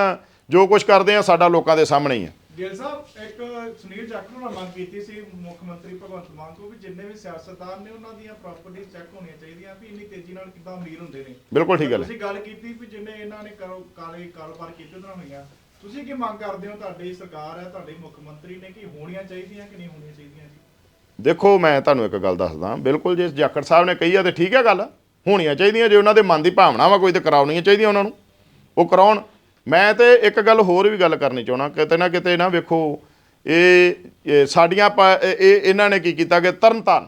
ਜੋ ਕੁਝ ਕਰਦੇ ਆ ਸਾਡਾ ਲੋਕਾਂ ਦੇ ਸਾਹਮਣੇ ਹੀ ਆ ਗਿੱਲ ਸਾਹਿਬ ਇੱਕ ਸੁਨੀਲ ਜਾਖੜ ਨੇ ਮੰਗ ਕੀਤੀ ਸੀ ਮੁੱਖ ਮੰਤਰੀ ਭਗਵੰਤ ਮਾਨ ਤੋਂ ਵੀ ਜਿੰਨੇ ਵੀ ਸਿਆਸਤਦਾਨ ਨੇ ਉਹਨਾਂ ਦੀਆਂ ਪ੍ਰਾਪਰਟੀਆਂ ਚੈੱਕ ਹੋਣੀਆਂ ਚਾਹੀਦੀਆਂ ਵੀ ਇੰਨੀ ਤੇਜ਼ੀ ਨਾਲ ਕਿੱਦਾਂ ਅਮੀਰ ਹੁੰਦੇ ਨੇ। ਬਿਲਕੁਲ ਠੀਕ ਗੱਲ ਹੈ। ਤੁਸੀਂ ਗੱਲ ਕੀਤੀ ਵੀ ਜਿੰਨੇ ਇਹਨਾਂ ਨੇ ਕਰੋ ਕਾਲੇ ਕਾਰੋਬਾਰ ਕੀਤੇ ਉਹਨਾਂ ਹੋਈਆਂ। ਤੁਸੀਂ ਕੀ ਮੰਗ ਕਰਦੇ ਹੋ? ਤੁਹਾਡੀ ਸਰਕਾਰ ਹੈ ਤੁਹਾਡੇ ਮੁੱਖ ਮੰਤਰੀ ਨੇ ਕਿ ਹੋਣੀਆਂ ਚਾਹੀਦੀਆਂ ਕਿ ਨਹੀਂ ਹੋਣੀਆਂ ਚਾਹੀਦੀਆਂ ਜੀ? ਦੇਖੋ ਮੈਂ ਤੁਹਾਨੂੰ ਇੱਕ ਗੱਲ ਦੱਸਦਾ। ਬਿਲਕੁਲ ਜੇ ਜਾਖੜ ਸਾਹਿਬ ਨੇ ਕਹੀ ਆ ਤੇ ਠੀਕ ਹੈ ਗੱਲ। ਹੋਣੀਆਂ ਚਾਹੀਦੀਆਂ ਜੇ ਉਹਨਾਂ ਦੇ ਮਨ ਦੀ ਭਾਵਨਾ ਵਾ ਕੋਈ ਤੇ ਕਰਾਉਣੀਆਂ ਚਾਹੀਦੀਆਂ ਉਹਨਾਂ ਨੂੰ। ਉਹ ਕਰਾਉਣ। ਮੈਂ ਤੇ ਇੱਕ ਗੱਲ ਹੋਰ ਵੀ ਗੱਲ ਕਰਨੀ ਚਾਹਣਾ ਕਿਤੇ ਨਾ ਕਿਤੇ ਨਾ ਵੇਖੋ, ਇਹ ਸਾਡੀਆਂ ਪਾ- ਇਹ ਇਹਨਾਂ ਨੇ ਕੀ ਕੀਤਾ ਕਿ ਤਰਨਤਾਰਨ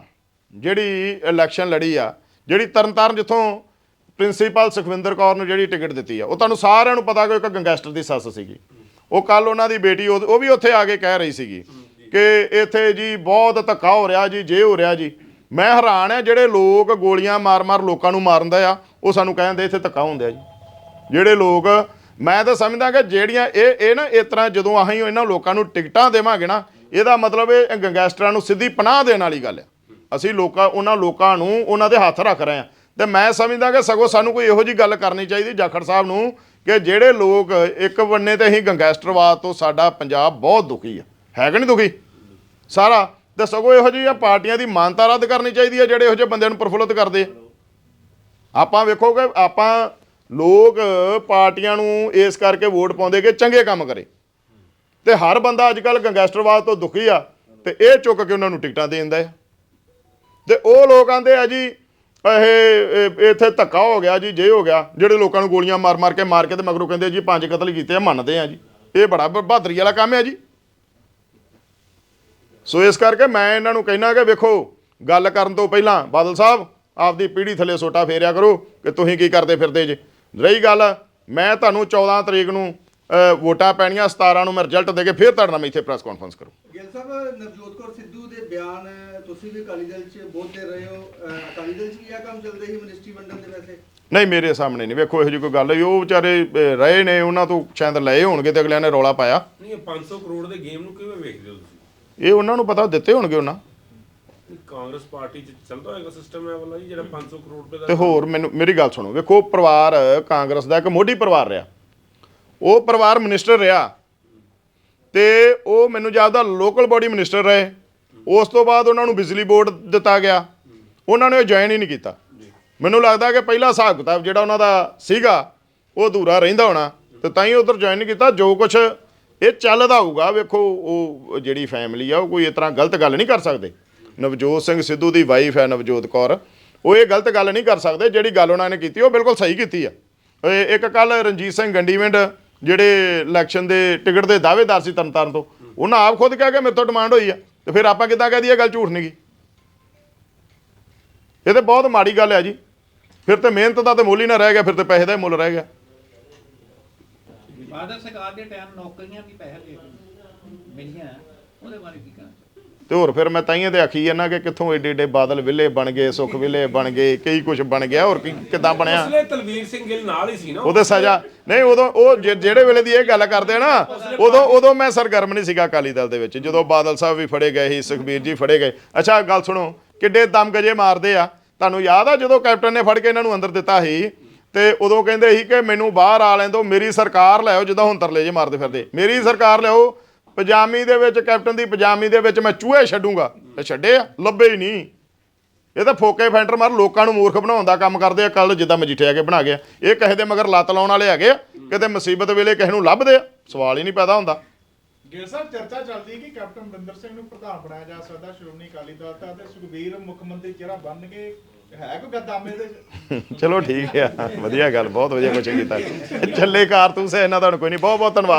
ਜਿਹੜੀ ਇਲੈਕਸ਼ਨ ਲੜੀ ਆ, ਜਿਹੜੀ ਤਰਨਤਾਰਨ ਜਿੱਥੋਂ ਪ੍ਰਿੰਸੀਪਲ ਸੁਖਵਿੰਦਰ ਕੌਰ ਨੂੰ ਜਿਹੜੀ ਟਿਕਟ ਦਿੱਤੀ ਆ, ਉਹ ਤੁਹਾਨੂੰ ਸਾਰਿਆਂ ਨੂੰ ਪਤਾ ਕਿ ਇੱਕ ਗੈਂਗਸਟਰ ਦੀ ਸੱਸ ਸੀਗੀ। ਉਹ ਕੱਲ ਉਹਨਾਂ ਦੀ ਬੇਟੀ, ਉਹ ਉਹ ਵੀ ਉੱਥੇ ਆ ਕੇ ਕਹਿ ਰਹੀ ਸੀਗੀ ਕਿ ਇੱਥੇ ਜੀ ਬਹੁਤ ਧੱਕਾ ਹੋ ਰਿਹਾ ਜੀ, ਜੇ ਹੋ ਰਿਹਾ ਜੀ। ਮੈਂ ਹੈਰਾਨ ਆ, ਜਿਹੜੇ ਲੋਕ ਗੋਲੀਆਂ ਮਾਰ-ਮਾਰ ਲੋਕਾਂ ਨੂੰ ਮਾਰਨ ਦਾ ਆ, ਉਹ ਸਾਨੂੰ ਕਹਿੰਦੇ ਇੱਥੇ ਧੱਕਾ ਹੁੰਦਾ ਜੀ। ਜਿਹੜੇ ਲੋਕ ਮੈਂ ਤਾਂ ਸਮਝਦਾ ਕਿ ਜਿਹੜੀਆਂ ਇਹ ਇਹ ਨਾ ਇਸ ਤਰ੍ਹਾਂ ਜਦੋਂ ਅਸੀਂ ਇਹਨਾਂ ਲੋਕਾਂ ਨੂੰ ਟਿਕਟਾਂ ਦੇਵਾਂਗੇ ਨਾ, ਇਹਦਾ ਮਤਲਬ ਇਹ ਗੈਂਗਸਟਰਾਂ ਨੂੰ ਸਿੱਧੀ ਪਨਾਹ ਦੇਣ ਵਾਲੀ ਗੱਲ ਹੈ ਅਸੀਂ ਲੋਕਾਂ, ਉਹਨਾਂ ਲੋਕਾਂ ਨੂੰ ਉਹਨਾਂ ਦੇ ਹੱਥ ਰੱਖ ਰਹੇ ਹਾਂ ਤੇ ਮੈਂ ਸਮਝਦਾ ਕਿ ਸਗੋਂ ਸਾਨੂੰ ਕੋਈ ਇਹੋ ਜੀ ਗੱਲ ਕਰਨੀ ਚਾਹੀਦੀ, ਜਾਖੜ ਸਾਹਿਬ ਨੂੰ, ਕਿ ਜਿਹੜੇ ਲੋਕ ਇੱਕ ਬੰਨੇ ਤੇ ਅਸੀਂ ਗੈਂਗਸਟਰਵਾਦ ਤੋਂ ਸਾਡਾ ਪੰਜਾਬ ਬਹੁਤ ਦੁਖੀ ਆ। ਹੈ ਕਿ ਨਹੀਂ ਦੁਖੀ? ਸਾਰਾ, ਤੇ ਸਗੋਂ ਇਹੋ ਜਿਹੀਆਂ ਪਾਰਟੀਆਂ ਦੀ ਮਾਨਤਾ ਰੱਦ ਕਰਨੀ ਚਾਹੀਦੀ ਹੈ ਜਿਹੜੇ ਇਹੋ ਜਿਹੇ ਬੰਦਿਆਂ ਨੂੰ ਪ੍ਰਫੁੱਲਤ ਕਰਦੇ ਆਪਾਂ ਵੇਖੋ ਕਿ ਆਪਾਂ ਲੋਕ ਪਾਰਟੀਆਂ ਨੂੰ ਇਸ ਕਰਕੇ ਵੋਟ ਪਾਉਂਦੇ ਕਿ ਚੰਗੇ ਕੰਮ ਕਰੇ। ਤੇ ਹਰ ਬੰਦਾ ਅੱਜ ਕੱਲ ਗੈਂਗਸਟਰਵਾਦ ਤੋਂ ਦੁਖੀ ਆ ਤੇ ਇਹ ਚੁੱਕ ਕੇ ਉਹਨਾਂ ਨੂੰ ਟਿਕਟਾਂ ਦੇ ਦਿੰਦਾ ਹੈ। ਤੇ ਉਹ ਲੋਕ ਆਂਦੇ ਆ ਜੀ, ਇਹ ਇੱਥੇ ਧੱਕਾ ਹੋ ਗਿਆ ਜੀ, ਜੇ ਹੋ ਗਿਆ, ਜਿਹੜੇ ਲੋਕਾਂ ਨੂੰ ਗੋਲੀਆਂ ਮਾਰ ਮਾਰ ਕੇ ਮਾਰ ਕੇ ਤੇ ਮਗਰੋਂ ਕਹਿੰਦੇ ਜੀ, ਪੰਜ ਕਤਲ ਕੀਤੇ ਆ, ਮੰਨਦੇ ਆ ਜੀ। ਇਹ ਬੜਾ ਬ- ਬਹਾਦਰੀ ਵਾਲਾ ਕੰਮ ਹੈ ਜੀ। ਸੋ ਇਸ ਕਰਕੇ ਮੈਂ ਇਹਨਾਂ ਨੂੰ ਕਹਿਣਾ ਕਿ ਵੇਖੋ, ਗੱਲ ਕਰਨ ਤੋਂ ਪਹਿਲਾਂ ਬਾਦਲ ਸਾਹਿਬ, ਆਪਦੀ ਪੀੜੀ ਥੱਲੇ ਸੋਟਾ ਫੇਰਿਆ ਕਰੋ ਕਿ ਤੁਸੀਂ ਕੀ ਕਰਦੇ ਫਿਰਦੇ ਜੇ। ਰਹੀ ਗੱਲ ਮੈਂ ਤੁਹਾਨੂੰ 14 ਤਰੀਕ ਨੂੰ ਵੋਟਾਂ ਪੈਣੀਆਂ 17 ਨੂੰ ਮੈਂ ਰਿਜ਼ਲਟ ਦੇ ਕੇ ਫਿਰ ਤੁਹਾਡੇ ਨਾਲ ਮੈਂ ਇੱਥੇ ਪ੍ਰੈਸ ਕਾਨਫਰੰਸ ਕਰੂੰ। ਗਿੱਲ ਸਾਹਿਬ ਨਵਜੋਤ ਕੌਰ ਸਿੱਧੂ ਦੇ ਬਿਆਨ ਤੁਸੀਂ ਵੀ ਅਕਾਲੀ ਦਲ 'ਚ ਬਹੁਤ ਦੇ ਰਹੇ ਹੋ ਅਕਾਲੀ ਦਲ 'ਚ ਵੀ ਇਹ ਕੰਮ ਚੱਲਦੇ ਸੀ ਮਿਨਿਸਟਰੀ ਵੰਡਣ ਦੇ ਵੈਸੇ? ਨਹੀਂ ਮੇਰੇ ਸਾਹਮਣੇ ਨਹੀਂ ਵੇਖੋ ਇਹੋ ਜਿਹੀ ਕੋਈ ਗੱਲ ਹੋਈ ਉਹ ਵਿਚਾਰੇ ਰਹੇ ਨੇ ਉਹਨਾਂ ਤੋਂ ਸ਼ਾਇਦ ਲਏ ਹੋਣਗੇ ਤੇ ਅਗਲਿਆਂ ਨੇ ਰੌਲਾ ਪਾਇਆ। ਨਹੀਂ ਇਹ 500 ਕਰੋੜ ਦੇ ਗੇਮ ਨੂੰ ਕਿਵੇਂ ਵੇਖਦੇ ਹੋ ਤੁਸੀਂ? ਇਹ ਉਹਨਾਂ ਨੂੰ ਪਤਾ ਦਿੱਤੇ ਹੋਣਗੇ ਉਹਨਾਂ। ਕਾਂਗਰਸ ਪਾਰਟੀ ਚ ਚੱਲਦਾ ਹੋਏਗਾ ਸਿਸਟਮ ਹੈ ਵਾਲਾ ਜੀ, ਜਿਹੜਾ 500 ਕਰੋੜ ਰੁਪਏ ਦਾ ਤੇ ਹੋਰ ਮੈਨੂੰ, ਮੇਰੀ ਗੱਲ ਸੁਣੋ, ਵੇਖੋ ਪਰਿਵਾਰ ਕਾਂਗਰਸ ਦਾ ਇੱਕ ਮੋਢੀ ਪਰਿਵਾਰ ਰਿਹਾ। ਉਹ ਪਰਿਵਾਰ ਮਿਨਿਸਟਰ ਰਿਹਾ ਤੇ ਉਹ ਮੈਨੂੰ ਜਾਪਦਾ ਲੋਕਲ ਬੋਡੀ ਮਿਨਿਸਟਰ ਰਹੇ। ਉਸ ਤੋਂ ਬਾਅਦ ਉਹਨਾਂ ਨੂੰ ਬਿਜਲੀ ਬੋਰਡ ਦਿੱਤਾ ਗਿਆ। ਉਹਨਾਂ ਨੇ ਉਹ ਜੁਆਇਨ ਹੀ ਨਹੀਂ ਕੀਤਾ। ਮੈਨੂੰ ਲੱਗਦਾ ਕਿ ਪਹਿਲਾ ਹਿਸਾਬ ਕਿਤਾਬ ਜਿਹੜਾ ਉਹਨਾਂ ਦਾ ਸੀਗਾ, ਉਹ ਅਧੂਰਾ ਰਹਿੰਦਾ ਹੋਣਾ। ਤੇ ਤਾਂ ਹੀ ਉਧਰ ਜੁਆਇਨ ਨਹੀਂ ਕੀਤਾ। ਜੋ ਕੁਝ ਇਹ ਚੱਲਦਾ ਹੋਊਗਾ, ਵੇਖੋ, ਉਹ ਜਿਹੜੀ ਫੈਮਿਲੀ ਆ, ਉਹ ਕੋਈ ਇਸ ਤਰ੍ਹਾਂ ਗਲਤ ਗੱਲ ਨਹੀਂ ਕਰ ਸਕਦੇ। ਨਵਜੋਤ ਸਿੰਘ ਸਿੱਧੂ ਦੀ ਵਾਈਫ ਹੈ ਨਵਜੋਤ ਕੌਰ। ਉਹ ਇਹ ਗਲਤ ਗੱਲ ਨਹੀਂ ਕਰ ਸਕਦੇ, ਜਿਹੜੀ ਗੱਲ ਉਹਨਾਂ ਨੇ ਕੀਤੀ, ਉਹ ਬਿਲਕੁਲ ਸਹੀ ਕੀਤੀ ਆ। ਇੱਕ ਕੱਲ ਰਣਜੀਤ ਸਿੰਘ ਗੰਡੀਵਿੰਡ, ਜਿਹੜੇ ਇਲੈਕਸ਼ਨ ਦੇ ਟਿਕਟ ਦੇ ਦਾਅਵੇਦਾਰ ਸੀ ਤਰਨਤਾਰਨ ਤੋਂ, ਉਹਨਾਂ ਆਪ ਖੁਦ ਕਹਿ ਕੇ ਮੇਰੇ ਤੋਂ ਡਿਮਾਂਡ ਹੋਈ ਆ, ਤੇ ਫਿਰ ਆਪਾਂ ਕਿੱਦਾਂ ਕਹਿ ਦਈਏ ਗੱਲ ਝੂਠ ਨਹੀਂ ਗੀ। ਇਹ ਤੇ ਬਹੁਤ ਮਾੜੀ ਗੱਲ ਹੈ ਜੀ। ਫਿਰ ਤੇ ਮਿਹਨਤ ਦਾ ਤੇ ਮੁੱਲ ਹੀ ਨਾ ਰਹਿ ਗਿਆ, ਫਿਰ ਤੇ ਪੈਸੇ ਦਾ ਹੀ ਮੁੱਲ ਰਹਿ ਗਿਆ। ਬਾਦਲ ਸਰਕਾਰ ਦੇ ਟਾਈਮ ਨੌਕਰੀਆਂ ਵੀ ਪੈਸੇ ਦੇ ਮਿਲੀਆਂ, ਉਹਦੇ ਬਾਰੇ ਕੀ ਕਹਿਣਾ ਤੇ ਹੋਰ ਫਿਰ ਮੈਂ ਤਾਈਆਂ ਤੇ ਆਖੀ ਜਾਂਦਾ ਕਿ ਕਿੱਥੋਂ ਏਡੇ ਏਡੇ ਬਾਦਲ ਵਿਲੇ ਬਣ ਗਏ ਸੁਖ ਵਿਲੇ ਬਣ ਗਏ ਕਈ ਕੁਝ ਬਣ ਗਿਆ ਹੋਰ ਕੀ ਕਿੱਦਾਂ ਬਣਿਆ? ਉਸਲੇ ਤਲਵੀਰ ਸਿੰਘ ਗਿੱਲ ਨਾਲ ਹੀ ਸੀ ਨਾ। ਉਹਦੇ ਸਜ਼ਾ ਨਹੀਂ ਉਦੋਂ ਉਹ ਜਿਹੜੇ ਵੇਲੇ ਦੀ ਇਹ ਗੱਲ ਕਰਦੇ ਨਾ ਉਦੋਂ ਉਦੋਂ ਮੈਂ ਸਰਗਰਮ ਨਹੀਂ ਸੀਗਾ ਅਕਾਲੀ ਦਲ ਦੇ ਵਿੱਚ ਜਦੋਂ ਬਾਦਲ ਸਾਹਿਬ ਵੀ ਫੜੇ ਗਏ ਸੀ ਸੁਖਬੀਰ ਜੀ ਫੜੇ ਗਏ। ਅੱਛਾ ਗੱਲ ਸੁਣੋ ਕਿੱਡੇ ਦਮ ਗਜੇ ਮਾਰਦੇ ਆ। ਤੁਹਾਨੂੰ ਯਾਦ ਆ ਜਦੋਂ ਕੈਪਟਨ ਨੇ ਫੜ ਕੇ ਇਹਨਾਂ ਨੂੰ ਅੰਦਰ ਦਿੱਤਾ ਸੀ ਤੇ ਉਦੋਂ ਕਹਿੰਦੇ ਸੀ ਕਿ ਮੈਨੂੰ ਬਾਹਰ ਆ ਲੈਣ ਦਿਓ ਮੇਰੀ ਸਰਕਾਰ ਲਿਆਓ ਜਿੱਦਾਂ ਹੁਣ ਤਰਲੇ ਜੇ ਮਾਰਦੇ ਫਿਰਦੇ। ਮੇਰੀ ਸਰਕਾਰ ਲਿਆਓ ਪਜਾਮੀ ਦੇ ਵਿੱਚ ਕੈਪਟਨ ਦੀ ਪਜਾਮੀ ਦੇ ਵਿੱਚ ਮੈਂ ਚੂਹੇ ਛੱਡੂੰਗਾ। ਤੇ ਛੱਡੇ ਆ ਲੱਭੇ ਹੀ ਨਹੀਂ। ਇਹ ਤਾਂ ਫੋਕੇ ਫੈਂਟਰ ਮਾਰ ਲੋਕਾਂ ਨੂੰ ਮੂਰਖ ਬਣਾਉਣ ਦਾ ਕੰਮ ਕਰਦੇ ਆ ਕੱਲ ਜਿੱਦਾਂ ਮਜੀਠੇ ਆ ਕੇ ਬਣਾ ਗਿਆ ਇਹ ਕਿਸੇ ਦੇ ਮਗਰ ਲੱਤ ਲਾਉਣ ਵਾਲੇ ਹੈਗੇ ਆ ਕਿਤੇ ਮੁਸੀਬਤ ਵੇਲੇ ਕਿਸੇ ਨੂੰ ਲੱਭਦੇ ਆ ਸਵਾਲ ਹੀ ਨਹੀਂ ਪੈਦਾ ਹੁੰਦਾ। ਗਿੱਲ ਸਾਹਿਬ ਚਰਚਾ ਚੱਲਦੀ ਕਿ ਕੈਪਟਨ ਅਮਰਿੰਦਰ ਸਿੰਘ ਨੂੰ ਪ੍ਰਧਾਨ ਬਣਾਇਆ ਜਾ ਸਕਦਾ ਸ਼੍ਰੋਮਣੀ ਅਕਾਲੀ ਦਲ ਦਾ ਤੇ ਸੁਖਬੀਰ ਮੁੱਖ ਮੰਤਰੀ ਚਿਹਰਾ ਬਣ ਕੇ ਹੈ ਕੋਈ ਗੱਦਾਮੇ ਦੇ? ਚਲੋ ਠੀਕ ਆ ਵਧੀਆ ਗੱਲ ਬਹੁਤ ਵਧੀਆ ਕੁਛ ਕੀਤਾ। ਚੱਲੇ ਕਾਰਤੂਸ ਹੈ ਇਹਨਾਂ ਦਾ ਹੁਣ ਕੋਈ ਨਹੀਂ ਬਹੁਤ ਬਹੁਤ ਧੰਨਵਾਦ।